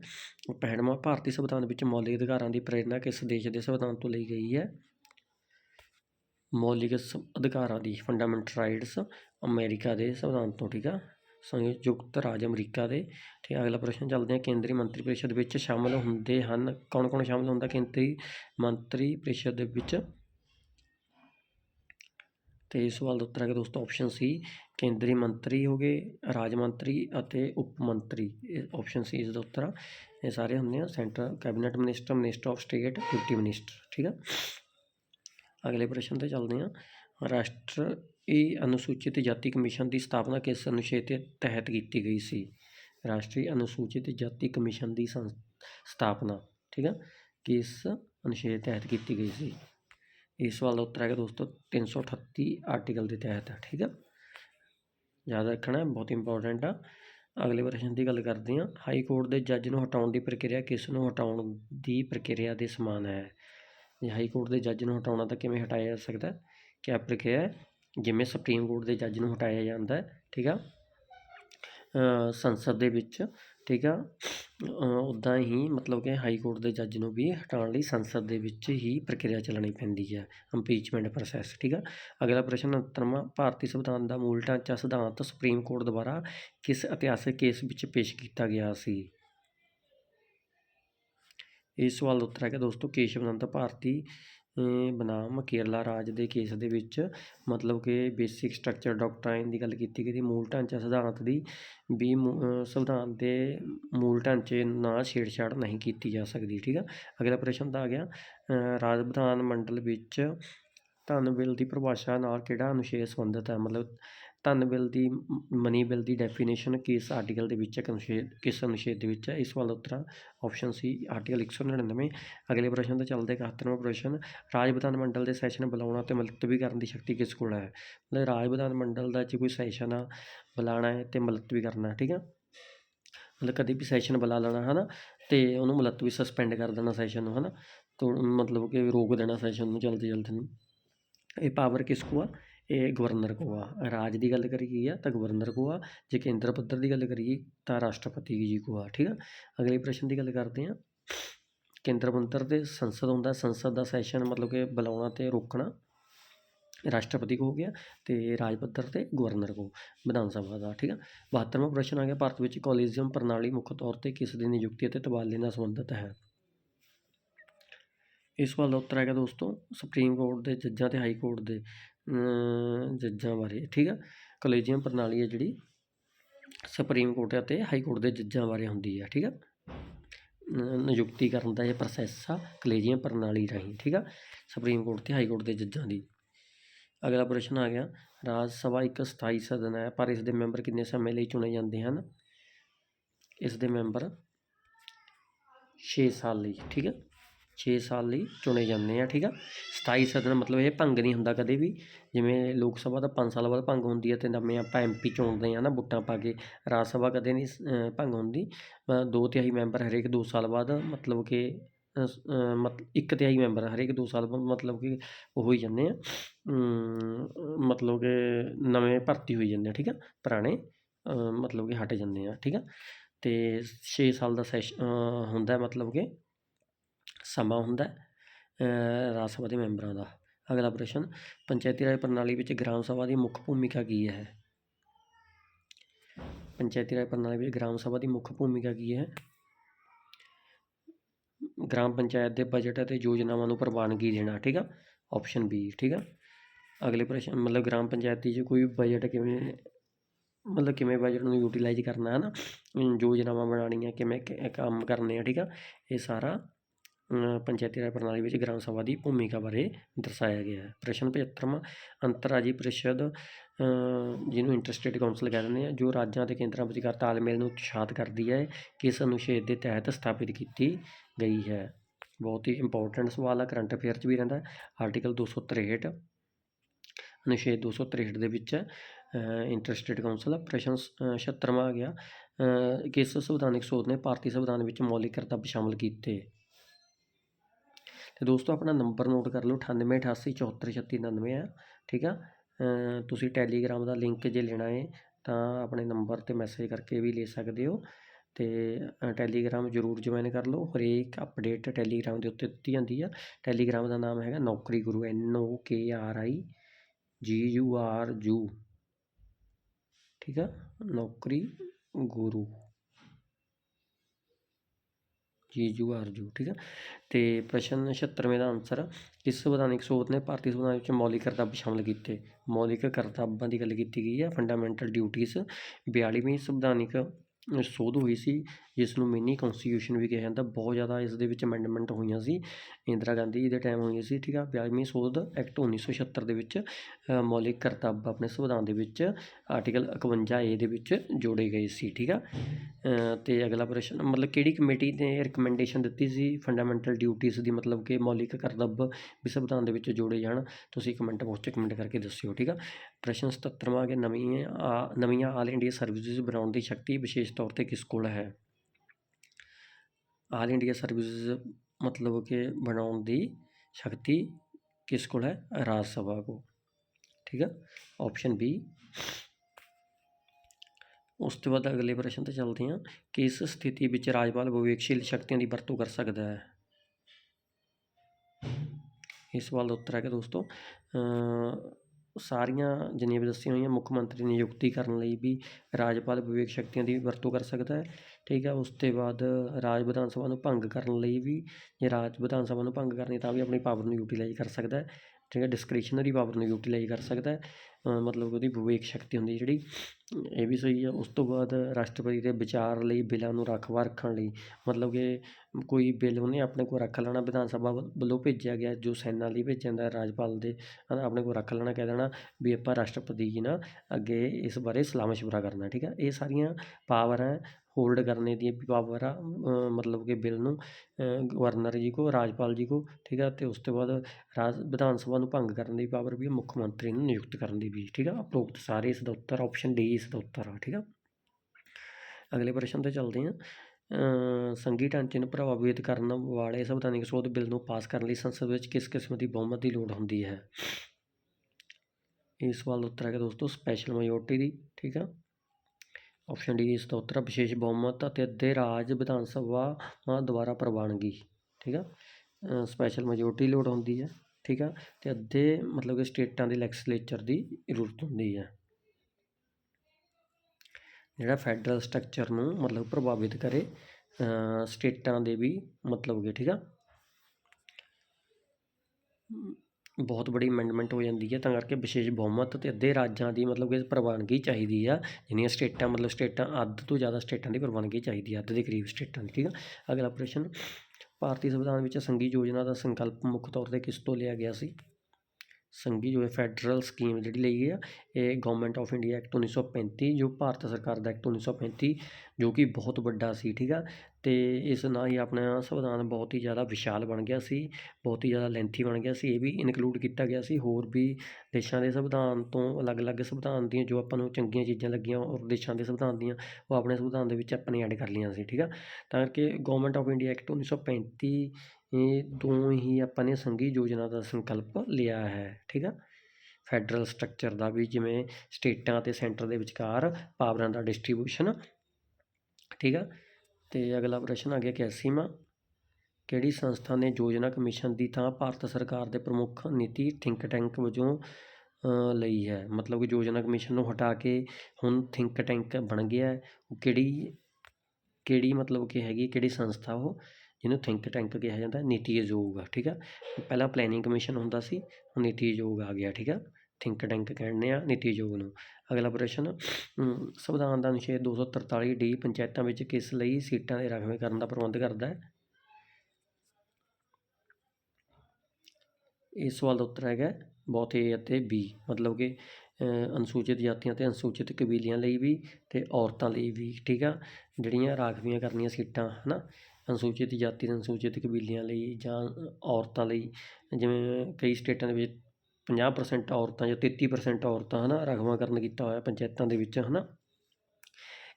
ਪਹਿਲਵਾਂ ਭਾਰਤੀ ਸੰਵਿਧਾਨ ਵਿੱਚ ਮੌਲਿਕ ਅਧਿਕਾਰਾਂ ਦੀ ਪ੍ਰੇਰਨਾ ਕਿਸ ਦੇਸ਼ ਦੇ ਸੰਵਿਧਾਨ ਤੋਂ ਲਈ ਗਈ ਹੈ? ਮੌਲਿਕ ਸ- ਅਧਿਕਾਰਾਂ ਦੀ ਫੰਡਾਮੈਂਟਲ ਰਾਈਟਸ ਅਮਰੀਕਾ ਦੇ ਸੰਵਿਧਾਨ ਤੋਂ, ਠੀਕ ਆ? ਸੰਯੁਕਤ ਰਾਜ ਅਮਰੀਕਾ ਦੇ। ਠੀਕ ਆ, ਅਗਲਾ ਪ੍ਰਸ਼ਨ ਚੱਲਦੇ ਹਾਂ। ਕੇਂਦਰੀ ਮੰਤਰੀ ਪਰਿਸ਼ਦ ਵਿੱਚ ਸ਼ਾਮਲ ਹੁੰਦੇ ਹਨ। ਕੌਣ ਕੌਣ ਸ਼ਾਮਲ ਹੁੰਦਾ? ਕੇਂਦਰੀ ਮੰਤਰੀ ਪਰਿਸ਼ਦ ਦੇ ਵਿੱਚ। ਤੇ ਇਸ ਸਵਾਲ ਦਾ ਉੱਤਰ ਹੈਗਾ ਦੋਸਤੋ ਆਪਸ਼ਨ ਸੀ ਕੇਂਦਰੀ ਮੰਤਰੀ ਹੋ ਗਏ ਰਾਜ ਮੰਤਰੀ ਅਤੇ ਉਪ ਮੰਤਰੀ। ਇਹ ਆਪਸ਼ਨ ਸੀ ਇਸ ਦਾ ਉੱਤਰ ਆ। ਇਹ ਸਾਰੇ ਹੁੰਦੇ ਆ centre cabinet minister minister of state deputy minister ਠੀਕ ਆ? ਅਗਲੇ ਪ੍ਰਸ਼ਨ ਤੇ ਚੱਲਦੇ ਹਾਂ। ਰਾਸ਼ਟਰ ਇਹ ਅਨੁਸੂਚਿਤ ਜਾਤੀ ਕਮਿਸ਼ਨ ਦੀ ਸਥਾਪਨਾ ਕਿਸ ਅਨੁਛੇਦ ਦੇ ਤਹਿਤ ਕੀਤੀ ਗਈ ਸੀ? ਰਾਸ਼ਟਰੀ ਅਨੁਸੂਚਿਤ ਜਾਤੀ ਕਮਿਸ਼ਨ ਦੀ ਸੰਸ- ਸਥਾਪਨਾ, ਠੀਕ ਆ? ਕਿਸ ਅਨੁਛੇਦ ਤਹਿਤ ਕੀਤੀ ਗਈ ਸੀ? ਇਸ ਸਵਾਲ ਦਾ ਉੱਤਰ ਹੈਗਾ ਦੋਸਤੋ 338 ਆਰਟੀਕਲ ਦੇ ਤਹਿਤ, ਠੀਕ ਆ? ਯਾਦ ਰੱਖਣਾ, ਬਹੁਤ ਇੰਪੋਰਟੈਂਟ ਆ। ਅਗਲੇ ਪ੍ਰਸ਼ਨ ਦੀ ਗੱਲ ਕਰਦੇ ਹਾਂ। ਹਾਈ ਕੋਰਟ ਦੇ ਜੱਜ ਨੂੰ ਹਟਾਉਣ ਦੀ ਪ੍ਰਕਿਰਿਆ ਕਿਸ ਨੂੰ ਹਟਾਉਣ ਦੀ ਪ੍ਰਕਿਰਿਆ ਦੇ ਸਮਾਨ ਹੈ? ਜੇ ਹਾਈ ਕੋਰਟ ਦੇ ਜੱਜ ਨੂੰ ਹਟਾਉਣਾ ਤਾਂ ਕਿਵੇਂ ਹਟਾਇਆ ਜਾ ਸਕਦਾ? ਹੈ ਕਿਆ ਪ੍ਰਕਿਰਿਆ ਜਿਵੇਂ ਸੁਪਰੀਮ ਕੋਰਟ ਦੇ ਜੱਜ ਨੂੰ ਹਟਾਇਆ ਜਾਂਦਾ ਠੀਕ ਆ? ਸੰਸਦ ਦੇ ਵਿੱਚ, ਠੀਕ ਆ? ਉੱਦਾਂ ਹੀ ਮਤਲਬ ਕਿ ਹਾਈ ਕੋਰਟ ਦੇ ਜੱਜ ਨੂੰ ਵੀ ਹਟਾਉਣ ਲਈ ਸੰਸਦ ਦੇ ਵਿੱਚ ਹੀ ਪ੍ਰਕਿਰਿਆ ਚੱਲਣੀ ਪੈਂਦੀ ਹੈ ਇੰਪੀਚਮੈਂਟ ਪ੍ਰੋਸੈਸ ਠੀਕ ਆ? ਅਗਲਾ ਪ੍ਰਸ਼ਨ ਉਨੱਤਰਵਾਂ ਭਾਰਤੀ ਸੰਵਿਧਾਨ ਦਾ ਮੂਲ ਢਾਂਚਾ ਸਿਧਾਂਤ ਸੁਪਰੀਮ ਕੋਰਟ ਦੁਆਰਾ ਕਿਸ ਇਤਿਹਾਸਕ ਕੇਸ ਵਿੱਚ ਪੇਸ਼ ਕੀਤਾ ਗਿਆ ਸੀ? ਇਸ ਸਵਾਲ ਦਾ ਉੱਤਰ ਹੈਗਾ ਦੋਸਤੋ, ਕੇਸ਼ਵਨੰਦ ਭਾਰਤੀ ਬਨਾਮ ਕੇਰਲਾ ਰਾਜ ਦੇ ਕੇਸ ਦੇ ਵਿੱਚ ਮਤਲਬ ਕਿ ਬੇਸਿਕ ਸਟਰਕਚਰ ਡਾਕਟਰਾਈਨ ਦੀ ਗੱਲ ਕੀਤੀ ਗਈ ਸੀ ਮੂਲ ਢਾਂਚਾ ਸਿਧਾਂਤ ਦੀ ਵੀ ਮੂ- ਅਹ, ਸੰਵਿਧਾਨ ਦੇ ਮੂਲ ਢਾਂਚੇ ਨਾਲ ਛੇੜਛਾੜ ਨਹੀਂ ਕੀਤੀ ਜਾ ਸਕਦੀ ਠੀਕ ਆ? ਅਗਲਾ ਪ੍ਰਸ਼ਨ ਦਾ ਆ ਗਿਆ ਰਾਜ ਵਿਧਾਨ ਮੰਡਲ ਵਿੱਚ ਧਨ ਬਿੱਲ ਦੀ ਪਰਿਭਾਸ਼ਾ ਨਾਲ ਕਿਹੜਾ ਅਨੁਛੇਦ ਸੰਬੰਧਿਤ ਹੈ? ਮਤਲਬ ਧਨ ਬਿੱਲ ਦੀ ਮਨੀ ਬਿੱਲ ਦੀ ਡੈਫੀਨੇਸ਼ਨ ਕਿਸ ਆਰਟੀਕਲ ਦੇ ਵਿੱਚ ਹੈ ਅਨੁਛੇਦ ਕਿਸ ਅਨੁਛੇਦ ਦੇ ਵਿੱਚ ਹੈ, ਇਸ ਵੱਲ ਦਾ ਉੱਤਰ ਆਪਸ਼ਨ ਸੀ ਆਰਟੀਕਲ 199 ਅਗਲੇ ਪ੍ਰਸ਼ਨ ਤੇ ਚੱਲਦੇ 71ਵਾਂ ਪ੍ਰਸ਼ਨ, ਰਾਜ ਵਿਧਾਨ ਮੰਡਲ ਦੇ ਸੈਸ਼ਨ ਬੁਲਾਉਣਾ ਤੇ ਮੁਲਤਵੀ ਕਰਨ ਦੀ ਸ਼ਕਤੀ ਕਿਸ ਕੋਲ ਹੈ? ਮਤਲਬ ਰਾਜ ਵਿਧਾਨ ਮੰਡਲ ਦਾ ਜੇ ਕੋਈ ਸੈਸ਼ਨ ਆ, ਬੁਲਾਉਣਾ ਹੈ ਤੇ ਮੁਲਤਵੀ ਕਰਨਾ, ਠੀਕ ਆ? ਮਤਲਬ ਕਦੇ ਵੀ ਸੈਸ਼ਨ ਬੁਲਾ ਲੈਣਾ ਹੈ ਨਾ ਅਤੇ ਉਹਨੂੰ ਮੁਲਤਵੀ ਸਸਪੈਂਡ ਕਰ ਦੇਣਾ ਸੈਸ਼ਨ ਨੂੰ ਹੈ ਨਾ ਤੋ ਮਤਲਬ ਕਿ ਰੋਕ ਦੇਣਾ ਸੈਸ਼ਨ ਨੂੰ ਜਲਦੀ ਜਲਦੀ ਨੂੰ ਇਹ ਪਾਵਰ ਕਿਸ ਕੋ ਆ? ਇਹ ਗਵਰਨਰ ਕੋ ਆ ਰਾਜ ਦੀ ਗੱਲ ਕਰੀਏ ਤਾਂ ਗਵਰਨਰ ਕੋ ਆ ਜੇ ਕੇਂਦਰ ਪੱਧਰ ਦੀ ਗੱਲ ਕਰੀਏ ਤਾਂ ਰਾਸ਼ਟਰਪਤੀ ਜੀ ਕੋ ਆ ਠੀਕ ਆ? ਅਗਲੇ ਪ੍ਰਸ਼ਨ ਦੀ ਗੱਲ ਕਰਦੇ ਹਾਂ ਕੇਂਦਰ ਮੰਤਰ 'ਤੇ ਸੰਸਦ ਹੁੰਦਾ, ਸੰਸਦ ਦਾ ਸੈਸ਼ਨ ਮਤਲਬ ਕਿ ਬੁਲਾਉਣਾ ਤੇ ਰੋਕਣਾ, ਰਾਸ਼ਟਰਪਤੀ ਕੋ ਹੋ ਗਿਆ ਤੇ ਰਾਜ ਪੱਧਰ ਤੇ ਗਵਰਨਰ ਕੋ ਵਿਧਾਨ ਸਭਾ ਦਾ, ਠੀਕ ਆ? 72ਵਾਂ ਪ੍ਰਸ਼ਨ ਆ ਗਿਆ, ਭਾਰਤ ਵਿੱਚ ਕਾਲਜੀਅਮ ਪ੍ਰਣਾਲੀ ਮੁੱਖ ਤੌਰ ਤੇ ਕਿਸ ਦੀ ਨਿਯੁਕਤੀ ਅਤੇ ਤਬਾਦਲੇ ਨਾਲ ਸੰਬੰਧਿਤ ਹੈ? ਇਸ ਸਵਾਲ ਦਾ ਉੱਤਰ ਹੈਗਾ ਦੋਸਤੋ, ਸੁਪਰੀਮ ਕੋਰਟ ਦੇ, ਜੱਜਾਂ ਤੇ ਹਾਈ ਕੋਰਟ ਦੇ। ਜੱਜਾਂ ਬਾਰੇ, ਠੀਕ ਆ? ਕਲੇਜੀਅਮ ਪ੍ਰਣਾਲੀ ਹੈ ਜਿਹੜੀ ਸੁਪਰੀਮ ਕੋਰਟ ਅਤੇ ਹਾਈ ਕੋਰਟ ਦੇ ਜੱਜਾਂ ਬਾਰੇ ਹੁੰਦੀ ਹੈ, ਠੀਕ ਆ? ਨਿਯੁਕਤੀ ਕਰਨ ਦਾ ਇਹ ਪ੍ਰੋਸੈਸ ਆ ਕਲੇਜੀਅਮ ਪ੍ਰਣਾਲੀ ਰਾਹੀਂ, ਠੀਕ ਆ? ਸੁਪਰੀਮ ਕੋਰਟ ਤੇ ਹਾਈ ਕੋਰਟ ਦੇ ਜੱਜਾਂ ਦੀ। ਅਗਲਾ ਪ੍ਰਸ਼ਨ ਆ ਗਿਆ, ਰਾਜ ਸਭਾ ਇੱਕ ਸਥਾਈ ਸਦਨ ਹੈ, ਪਰ ਇਸ ਦੇ ਮੈਂਬਰ ਕਿੰਨੇ ਸਮੇਂ ਲਈ ਚੁਣੇ ਜਾਂਦੇ ਹਨ? ਇਸ ਦੇ ਮੈਂਬਰ 6 ਸਾਲ ਲਈ, ਠੀਕ ਹੈ 6 ਸਾਲ ਲਈ ਚੁਣੇ ਜਾਂਦੇ ਆ ਠੀਕ ਆ? ਸਥਾਈ ਸਦਨ ਮਤਲਬ ਇਹ ਭੰਗ ਨਹੀਂ ਹੁੰਦਾ ਕਦੇ ਵੀ। ਜਿਵੇਂ ਲੋਕ ਸਭਾ ਦਾ 5 ਸਾਲ ਬਾਅਦ ਭੰਗ ਹੁੰਦੀ ਹੈ ਤੇ ਨਵੇਂ ਆਪਾਂ ਐਮਪੀ ਚੁਣਦੇ ਆ ਨਾ ਵੋਟਾਂ ਪਾ ਕੇ। ਰਾਜ ਸਭਾ ਕਦੇ ਨਹੀਂ ਅਹ, ਭੰਗ ਹੁੰਦੀ। ਦੋ ਤਿਹਾਈ ਮੈਂਬਰ ਹਰੇਕ 2 ਸਾਲ ਬਾਅਦ ਮਤਲਬ ਕਿ ਮਤਲਬ ਇੱਕ ਤਿਹਾਈ ਮੈਂਬਰ ਹਰੇਕ 2 ਸਾਲ ਬਾਅਦ ਮਤਲਬ ਕਿ ਉਹ ਹੋਈ ਜਾਂਦੇ ਆ। ਮਤਲਬ ਕਿ ਨਵੇਂ ਭਰਤੀ ਹੋਈ ਜਾਂਦੇ ਆ ਠੀਕ ਆ? ਪੁਰਾਣੇ ਮਤਲਬ ਕਿ ਹਟ ਜਾਂਦੇ ਆ ਠੀਕ ਆ? ਤੇ 6 ਸਾਲ ਦਾ ਸੈਸ਼ਨ ਹੁੰਦਾ ਮਤਲਬ ਕਿ ਸਮਾਂ ਹੁੰਦਾ ਰਾਜ ਸਭਾ ਦੇ ਮੈਂਬਰਾਂ ਦਾ। ਅਗਲਾ ਪ੍ਰਸ਼ਨ, ਪੰਚਾਇਤੀ ਰਾਜ ਪ੍ਰਣਾਲੀ ਵਿੱਚ ਗ੍ਰਾਮ ਸਭਾ ਦੀ ਮੁੱਖ ਭੂਮਿਕਾ ਕੀ ਹੈ? ਪੰਚਾਇਤੀ ਰਾਜ ਪ੍ਰਣਾਲੀ ਵਿੱਚ ਗ੍ਰਾਮ ਸਭਾ ਦੀ ਮੁੱਖ ਭੂਮਿਕਾ ਕੀ ਹੈ? ਗ੍ਰਾਮ ਪੰਚਾਇਤ ਦੇ ਬਜਟ ਅਤੇ ਯੋਜਨਾਵਾਂ ਨੂੰ ਪ੍ਰਵਾਨਗੀ ਦੇਣਾ, ਠੀਕ ਆ? ਆਪਸ਼ਨ ਬੀ ਠੀਕ ਆ? ਅਗਲੇ ਪ੍ਰਸ਼ਨ, ਮਤਲਬ ਗ੍ਰਾਮ ਪੰਚਾਇਤ ਦੀ ਜੇ ਕੋਈ ਬਜਟ ਕਿਵੇਂ, ਮਤਲਬ ਕਿਵੇਂ ਬਜਟ ਨੂੰ ਯੂਟਿਲਾਈਜ਼ ਕਰਨਾ ਹੈ ਨਾ ਯੋਜਨਾਵਾਂ ਬਣਾਉਣੀਆਂ, ਕਿਵੇਂ ਕੰਮ ਕਰਨੇ ਆ, ਠੀਕ ਆ? ਇਹ ਸਾਰਾ ਪੰਚਾਇਤੀ ਰਾਜ ਪ੍ਰਣਾਲੀ ਵਿੱਚ ਗ੍ਰਾਮ ਸਭਾ ਦੀ ਭੂਮਿਕਾ ਬਾਰੇ ਦਰਸਾਇਆ ਗਿਆ ਹੈ। ਪ੍ਰਸ਼ਨ 75ਵਾਂ ਅੰਤਰਰਾਜੀ ਪ੍ਰੀਸ਼ਦ ਜਿਹਨੂੰ ਇੰਟਰਸਟੇਟ ਕਾਉਂਸਲ ਕਹਿ ਦਿੰਦੇ ਆ, ਜੋ ਰਾਜਾਂ ਅਤੇ ਕੇਂਦਰਾਂ ਵਿਚਕਾਰ ਤਾਲਮੇਲ ਨੂੰ ਉਤਸ਼ਾਹਿਤ ਕਰਦੀ ਹੈ, ਕਿਸ ਅਨੁਛੇਦ ਦੇ ਤਹਿਤ ਸਥਾਪਿਤ ਕੀਤੀ ਗਈ ਹੈ। ਬਹੁਤ ਹੀ ਇੰਪੋਰਟੈਂਟ ਸਵਾਲ ਆ ਕਰੰਟ ਅਫੇਅਰ 'ਚ ਵੀ ਰਹਿੰਦਾ ਆਰਟੀਕਲ 263 ਅਨੁਛੇਦ 263 ਦੇ ਵਿੱਚ ਇੰਟਰਸਟੇਟ ਕਾਉਂਸਲ ਪ੍ਰਸ਼ਨ 76ਵਾਂ ਆ ਗਿਆ ਕਿਸ ਸੰਵਿਧਾਨਿਕ ਸੋਧ ਨੇ ਭਾਰਤੀ ਸੰਵਿਧਾਨ ਵਿੱਚ ਮੌਲਿਕ ਕਰਤੱਵ ਸ਼ਾਮਲ ਕੀਤੇ? ਤੇ ਦੋਸਤੋ ਆਪਣਾ ਨੰਬਰ ਨੋਟ ਕਰ ਲਓ 9888743699 ਆ, ਠੀਕ ਆ? ਤੁਸੀਂ ਟੈਲੀਗ੍ਰਾਮ ਦਾ ਲਿੰਕ ਜੇ ਲੈਣਾ ਹੈ ਤਾਂ ਆਪਣੇ ਨੰਬਰ ਤੇ ਮੈਸੇਜ ਕਰਕੇ ਵੀ ਲੈ ਸਕਦੇ ਹੋ। ਤੇ ਟੈਲੀਗ੍ਰਾਮ ਜ਼ਰੂਰ ਜੁਆਇਨ ਕਰ ਲਓ, ਹਰੇਕ ਅਪਡੇਟ ਟੈਲੀਗ੍ਰਾਮ ਦੇ ਉੱਤੇ ਦਿੱਤੀ ਜਾਂਦੀ ਆ। ਟੈਲੀਗ੍ਰਾਮ ਦਾ ਨਾਮ ਹੈਗਾ ਨੌਕਰੀ ਗੁਰੂ ਐਨ ਓ ਕੇ ਆਰ ਆਈ ਜੀ ਯੂ ਆਰ ਯੂ ਠੀਕ ਆ? ਨੌਕਰੀ ਗੁਰੂ। ਜੀ ਯੂ ਆਰ ਜੂ, ਠੀਕ ਆ? ਤੇ ਪ੍ਰਸ਼ਨ 76ਵੇਂ ਦਾ ਆਨਸਰ ਕਿਸ ਸੰਵਿਧਾਨਿਕ ਸੋਧ ਨੇ ਭਾਰਤੀ ਸੰਵਿਧਾਨ ਵਿੱਚ ਮੌਲਿਕ ਕਰਤੱਵ ਸ਼ਾਮਲ ਕੀਤੇ? ਮੌਲਿਕ ਕਰਤੱਵਾਂ ਦੀ ਗੱਲ ਕੀਤੀ ਗਈ ਹੈ ਫੰਡਾਮੈਂਟਲ ਡਿਊਟੀਜ਼ 42ਵੀਂ ਸੰਵਿਧਾਨਿਕ ਸੋਧ ਹੋਈ ਸੀ ਜਿਸ ਨੂੰ ਮਿੰਨੀ ਕਨਸਟੀਟਿਊਸ਼ਨ ਵੀ ਕਿਹਾ ਜਾਂਦਾ ਬਹੁਤ ਜ਼ਿਆਦਾ ਇਸ ਦੇ ਵਿੱਚ ਅਮੈਂਡਮੈਂਟ ਹੋਈਆਂ ਸੀ ਇੰਦਰਾ ਗਾਂਧੀ ਜੀ ਦੇ ਟਾਈਮ ਹੋਈਆਂ ਸੀ ਠੀਕ ਆ 42ਵੀਂ ਸੋਧ ਐਕਟ 1976 ਦੇ ਵਿੱਚ ਮੌਲਿਕ ਕਰਤੱਵ ਆਪਣੇ ਸੰਵਿਧਾਨ ਦੇ ਵਿੱਚ ਆਰਟੀਕਲ 51 ਏ ਦੇ ਵਿੱਚ ਜੋੜੇ ਗਏ ਸੀ ਠੀਕ ਆ। ਅ, ਤੇ ਅਗਲਾ ਪ੍ਰਸ਼ਨ ਮਤਲਬ ਕਿਹੜੀ ਕਮੇਟੀ ਨੇ ਰਿਕਮੈਂਡੇਸ਼ਨ ਦਿੱਤੀ ਸੀ ਫੰਡਾਮੈਂਟਲ ਡਿਊਟੀਜ਼ ਦੀ ਮਤਲਬ ਕਿ ਮੌਲਿਕ ਕਰਤੱਵ ਵੀ ਸੰਵਿਧਾਨ ਦੇ ਵਿੱਚ ਜੋੜੇ ਜਾਣ ਤੁਸੀਂ ਕਮੈਂਟ ਬਾਕਸ 'ਚ ਕਮੈਂਟ ਕਰਕੇ ਦੱਸਿਓ ਠੀਕ ਆ। ਪ੍ਰਸ਼ਨ 77ਵਾਂ ਆ ਗਿਆ ਆ- ਨਵੀਆਂ ਆਲ ਇੰਡੀਆ ਸਰਵਿਸਿਜ਼ ਬਣਾਉਣ ਦੀ ਸ਼ਕਤੀ ਵਿਸ਼ੇਸ਼ ਤੌਰ ਤੇ ਕਿਸ ਕੋਲ ਹੈ? ਆਲ ਇੰਡੀਆ ਸਰਵਿਸਿਜ਼ ਮਤਲਬ ਕਿ ਬਣਾਉਣ ਦੀ ਸ਼ਕਤੀ ਕਿਸ ਕੋਲ ਹੈ? ਰਾਜ ਸਭਾ ਕੋ ਠੀਕ ਆ? ਆਪਸ਼ਨ ਬੀ ਉਸ ਤੋਂ ਬਾਅਦ ਅਗਲੇ ਪ੍ਰਸ਼ਨ ਤੇ ਚੱਲਦੇ ਹਾਂ। ਕਿ ਇਸ ਸਥਿਤੀ ਵਿੱਚ ਰਾਜਪਾਲ ਵਿਵੇਕਸ਼ੀਲ ਸ਼ਕਤੀਆਂ ਦੀ ਵਰਤੋਂ ਕਰ ਸਕਦਾ ਹੈ? ਇਸ ਸਵਾਲ ਦਾ ਉੱਤਰ ਹੈ ਕਿ ਦੋਸਤੋ ਅ, ਸਾਰੀਆਂ ਜਿੰਨੀਆਂ ਵੀ ਦੱਸੀਆਂ ਹੋਈਆਂ ਮੁੱਖ ਮੰਤਰੀ ਨਿਯੁਕਤੀ ਕਰਨ ਲਈ ਵੀ ਰਾਜਪਾਲ ਵਿਵੇਕ ਸ਼ਕਤੀਆਂ ਦੀ ਵਰਤੋਂ ਕਰ ਸਕਦਾ ਹੈ ਠੀਕ ਹੈ ਉਸ ਤੋਂ ਬਾਅਦ ਰਾਜ ਵਿਧਾਨ ਸਭਾ ਨੂੰ ਭੰਗ ਕਰਨ ਲਈ ਵੀ ਜੇ ਰਾਜ ਵਿਧਾਨ ਸਭਾ ਨੂੰ ਭੰਗ ਕਰਨੀ ਤਾਂ ਵੀ ਆਪਣੀ ਪਾਵਰ ਨੂੰ ਯੂਟੀਲਾਈਜ਼ ਕਰ ਸਕਦਾ ਠੀਕ ਹੈ ਡਿਸਕ੍ਰਿਸ਼ਨਰੀ ਪਾਵਰ ਨੂੰ ਯੂਟੀਲਾਈਜ਼ ਕਰ ਸਕਦਾ ਹੈ। ਅ, ਮਤਲਬ ਉਹਦੀ ਵਿਵੇਕ ਸ਼ਕਤੀ ਹੁੰਦੀ ਜਿਹੜੀ ਇਹ ਵੀ ਸਹੀ ਹੈ। ਉਸ ਤੋਂ ਬਾਅਦ ਰਾਸ਼ਟਰਪਤੀ ਦੇ ਵਿਚਾਰ ਲਈ ਬਿੱਲਾਂ ਨੂੰ ਰਾਖਵਾ ਰੱਖਣ ਲਈ ਮਤਲਬ ਕਿ ਕੋਈ ਬਿੱਲ ਉਹਨੇ ਆਪਣੇ ਕੋਲ ਰੱਖ ਲੈਣਾ ਵਿਧਾਨ ਸਭਾ ਵੱ- ਵੱਲੋਂ ਭੇਜਿਆ ਗਿਆ ਜੋ ਸੈਨਾ ਲਈ ਭੇਜਿਆ ਜਾਂਦਾ ਰਾਜਪਾਲ ਦੇ ਆਪਣੇ ਕੋਲ ਰੱਖ ਲੈਣਾ ਕਹਿ ਦੇਣਾ ਵੀ ਆਪਾਂ ਰਾਸ਼ਟਰਪਤੀ ਜੀ ਨਾਲ ਅੱਗੇ ਇਸ ਬਾਰੇ ਸਲਾਹ ਮਸ਼ਵਰਾ ਕਰਨਾ ਠੀਕ ਹੈ। ਇਹ ਸਾਰੀਆਂ ਪਾਵਰ ਹੈ। ਹੋਲਡ ਕਰਨੇ ਦੀਆਂ ਵੀ ਪਾਵਰ ਆ ਅ, ਮਤਲਬ ਕਿ ਬਿੱਲ ਨੂੰ ਗਵਰਨਰ ਜੀ ਕੋ ਰਾਜਪਾਲ ਜੀ ਕੋ ਠੀਕ ਆ? ਅਤੇ ਉਸ ਤੋਂ ਬਾਅਦ ਰਾਜ ਵਿਧਾਨ ਸਭਾ ਨੂੰ ਭੰਗ ਕਰਨ ਦੀ ਪਾਵਰ ਵੀ ਮੁੱਖ ਮੰਤਰੀ ਨੂੰ ਨਿਯੁਕਤ ਕਰਨ ਦੀ ਵੀ ਠੀਕ ਆ? ਉਪਰੋਕਤ ਸਾਰੇ ਇਸ ਦਾ ਉੱਤਰ ਆਪਸ਼ਨ ਡੀ ਇਸ ਦਾ ਉੱਤਰ ਆ ਠੀਕ ਆ? ਅਗਲੇ ਪ੍ਰਸ਼ਨ 'ਤੇ ਚੱਲਦੇ ਹਾਂ ਸੰਘੀ ਢਾਂਚੇ ਨੂੰ ਪ੍ਰਭਾਵਿਤ ਕਰਨ ਵਾਲੇ ਸੰਵਿਧਾਨਿਕ ਸੋਧ ਬਿੱਲ ਨੂੰ ਪਾਸ ਕਰਨ ਲਈ ਸੰਸਦ ਵਿੱਚ ਕਿਸ ਕਿਸਮ ਦੀ ਬਹੁਮਤ ਦੀ ਲੋੜ ਹੁੰਦੀ ਹੈ? ਇਸ ਸਵਾਲ ਦਾ ਉੱਤਰ ਹੈਗਾ ਦੋਸਤੋ ਸਪੈਸ਼ਲ ਮੈਜੋਰਟੀ ਦੀ ਠੀਕ ਆ? ਆਪਸ਼ਨ ਡੀ ਇਸ ਦਾ ਉੱਤਰ ਵਿਸ਼ੇਸ਼ ਬਹੁਮਤ ਅਤੇ ਅੱਧੇ ਰਾਜ ਵਿਧਾਨ ਸਭਾ ਦੁਆਰਾ ਪ੍ਰਵਾਨਗੀ, ਠੀਕ ਆ? ਸਪੈਸ਼ਲ ਮੈਜੋਰਟੀ ਲੋੜ ਹੁੰਦੀ ਹੈ ਠੀਕ ਆ? ਤੇ ਅੱਧੇ ਮਤਲਬ ਕਿ ਸਟੇਟਾਂ ਦੇ ਲੈਕਸਲੇਚਰ ਦੀ ਜ਼ਰੂਰਤ ਹੁੰਦੀ ਹੈ ਜਿਹੜਾ ਫੈਡਰਲ ਸਟਰਕਚਰ ਨੂੰ ਮਤਲਬ ਪ੍ਰਭਾਵਿਤ ਕਰੇ ਸਟੇਟਾਂ ਦੇ ਵੀ ਮਤਲਬ ਕਿ, ਠੀਕ ਆ? ਬਹੁਤ ਬੜੀ ਅਮੈਂਡਮੈਂਟ ਹੋ ਜਾਂਦੀ ਹੈ, ਤਾਂ ਕਰਕੇ ਵਿਸ਼ੇਸ਼ ਬਹੁਮਤ ਅਤੇ ਅੱਧੇ ਰਾਜਾਂ ਦੀ ਮਤਲਬ ਕਿ ਪ੍ਰਵਾਨਗੀ ਚਾਹੀਦੀ ਆ, ਜਿੰਨੀਆਂ ਸਟੇਟਾਂ ਮਤਲਬ ਸਟੇਟਾਂ ਅੱਧ ਤੋਂ ਜ਼ਿਆਦਾ ਸਟੇਟਾਂ ਦੀ ਪ੍ਰਵਾਨਗੀ ਚਾਹੀਦੀ ਆ, ਅੱਧ ਦੇ ਕਰੀਬ ਸਟੇਟਾਂ ਦੀ, ਠੀਕ ਆ? ਅਗਲਾ ਪ੍ਰਸ਼ਨ, ਭਾਰਤੀ ਸੰਵਿਧਾਨ ਵਿੱਚ ਸੰਘੀ ਯੋਜਨਾ ਦਾ ਸੰਕਲਪ ਮੁੱਖ ਤੌਰ ਤੇ ਕਿਸ ਤੋਂ ਲਿਆ ਗਿਆ ਸੀ? ਸੰਘੀ ਜੋ ਹੈ ਫੈਡਰਲ ਸਕੀਮ ਜਿਹੜੀ ਲਈ ਗਈ ਆ, ਇਹ ਗਵਰਨਮੈਂਟ ਆਫ ਇੰਡੀਆ ਐਕਟ 1935 ਜੋ ਭਾਰਤ ਸਰਕਾਰ ਦਾ ਐਕਟ 1935 ਜੋ ਕਿ ਬਹੁਤ ਵੱਡਾ ਸੀ, ਠੀਕ ਆ? ਤੇ ਇਸ ਨਾਲ ਹੀ ਆਪਣਾ ਸੰਵਿਧਾਨ ਬਹੁਤ ਹੀ ਜ਼ਿਆਦਾ ਵਿਸ਼ਾਲ ਬਣ ਗਿਆ ਸੀ, ਬਹੁਤ ਹੀ ਜ਼ਿਆਦਾ ਲੈਂਥੀ ਬਣ ਗਿਆ ਸੀ, ਇਹ ਵੀ ਇਨਕਲੂਡ ਕੀਤਾ ਗਿਆ ਸੀ। ਹੋਰ ਵੀ ਦੇਸ਼ਾਂ ਦੇ ਸੰਵਿਧਾਨ ਤੋਂ ਅਲੱਗ-ਅਲੱਗ ਸੰਵਿਧਾਨ ਦੀਆਂ ਜੋ ਆਪਾਂ ਨੂੰ ਚੰਗੀਆਂ ਚੀਜ਼ਾਂ ਲੱਗੀਆਂ ਔਰ ਦੇਸ਼ਾਂ ਦੇ ਸੰਵਿਧਾਨ ਦੀਆਂ, ਉਹ ਆਪਣੇ ਸੰਵਿਧਾਨ ਦੇ ਵਿੱਚ ਆਪਾਂ ਨੇ ਐਡ ਕਰ ਲਈਆਂ ਸੀ, ਠੀਕ ਆ? ਤਾਂ ਕਰਕੇ ਗਵਰਨਮੈਂਟ ਆਫ ਇੰਡੀਆ ਐਕਟ 1935 ਇਹ ਤੋਂ ਹੀ ਆਪਾਂ ਨੇ ਸੰਘੀ ਯੋਜਨਾ ਦਾ ਸੰਕਲਪ ਲਿਆ ਹੈ, ਠੀਕ ਆ? ਫੈਡਰਲ ਸਟਰਕਚਰ ਦਾ ਵੀ ਜਿਵੇਂ ਸਟੇਟਾਂ ਅਤੇ ਸੈਂਟਰ ਦੇ ਵਿਚਕਾਰ ਪਾਵਰਾਂ ਦਾ ਡਿਸਟ੍ਰੀਬਿਊਸ਼ਨ ਠੀਕ ਆ? ਤੇ ਅਗਲਾ ਪ੍ਰਸ਼ਨ ਆ ਗਿਆ ਇਕਿਆਸੀਵਾਂ ਕਿਹੜੀ ਸੰਸਥਾ ਨੇ ਯੋਜਨਾ ਕਮਿਸ਼ਨ ਦੀ ਥਾਂ ਭਾਰਤ ਸਰਕਾਰ ਦੇ ਪ੍ਰਮੁੱਖ ਨੀਤੀ ਥਿੰਕ ਟੈਂਕ ਵਜੋਂ ਲਈ ਹੈ? ਮਤਲਬ ਕਿ ਯੋਜਨਾ ਕਮਿਸ਼ਨ ਨੂੰ ਹਟਾ ਕੇ ਹੁਣ ਥਿੰਕ ਟੈਂਕ ਬਣ ਗਿਆ ਹੈ। ਉਹ ਕਿਹੜੀ ਕਿਹੜੀ ਮਤਲਬ ਕਿ ਹੈਗੀ, ਕਿਹੜੀ ਸੰਸਥਾ ਉਹ, ਜਿਹਨੂੰ ਥਿੰਕ ਟੈਂਕ ਕਿਹਾ ਜਾਂਦਾ ਨੀਤੀ ਆਯੋਗ ਆ, ਠੀਕ ਆ? ਪਹਿਲਾਂ ਪਲੈਨਿੰਗ ਕਮਿਸ਼ਨ ਹੁੰਦਾ ਸੀ, ਹੁਣ ਨੀਤੀ ਆਯੋਗ ਆ ਗਿਆ, ਠੀਕ ਆ? ਥਿੰਕ ਟੈਂਕ ਕਹਿੰਦੇ ਆ ਨੀਤੀ ਆਯੋਗ ਨੂੰ। ਅਗਲਾ ਪ੍ਰਸ਼ਨ ਸੰਵਿਧਾਨ ਦਾ ਅਨੁਛੇਦ 243 ਡੀ ਪੰਚਾਇਤਾਂ ਵਿੱਚ ਕਿਸ ਲਈ ਸੀਟਾਂ ਦੇ ਰਾਖਵੇਂ ਕਰਨ ਦਾ ਪ੍ਰਬੰਧ ਕਰਦਾ ਹੈ? ਇਸ ਸਵਾਲ ਦਾ ਉੱਤਰ ਹੈਗਾ ਬਹੁਤ ਏ ਅਤੇ ਬੀ ਮਤਲਬ ਕਿ ਅ, ਅਨੁਸੂਚਿਤ ਜਾਤੀਆਂ ਤੇ ਅਨੁਸੂਚਿਤ ਕਬੀਲਿਆਂ ਲਈ ਵੀ ਤੇ ਔਰਤਾਂ ਲਈ ਵੀ ਠੀਕ ਆ? ਜਿਹੜੀਆਂ ਰਾਖਵੀਆਂ ਕਰਨੀਆਂ ਸੀਟਾਂ ਹਨਾ? ਅਨੁਸੂਚਿਤ ਜਾਤੀ ਤੇ ਅਨੁਸੂਚਿਤ ਕਬੀਲਿਆਂ ਲਈ ਜਾਂ ਔਰਤਾਂ ਲਈ ਜਿਵੇਂ ਕਈ ਸਟੇਟਾਂ ਦੇ ਵਿੱਚ 50% ਔਰਤਾਂ ਜਾਂ 33% ਔਰਤਾਂ, ਹਨਾ ਰਾਖਵਾਂਕਰਨ ਕੀਤਾ ਹੋਇਆ ਪੰਚਾਇਤਾਂ ਦੇ ਵਿੱਚ, ਹਨਾ।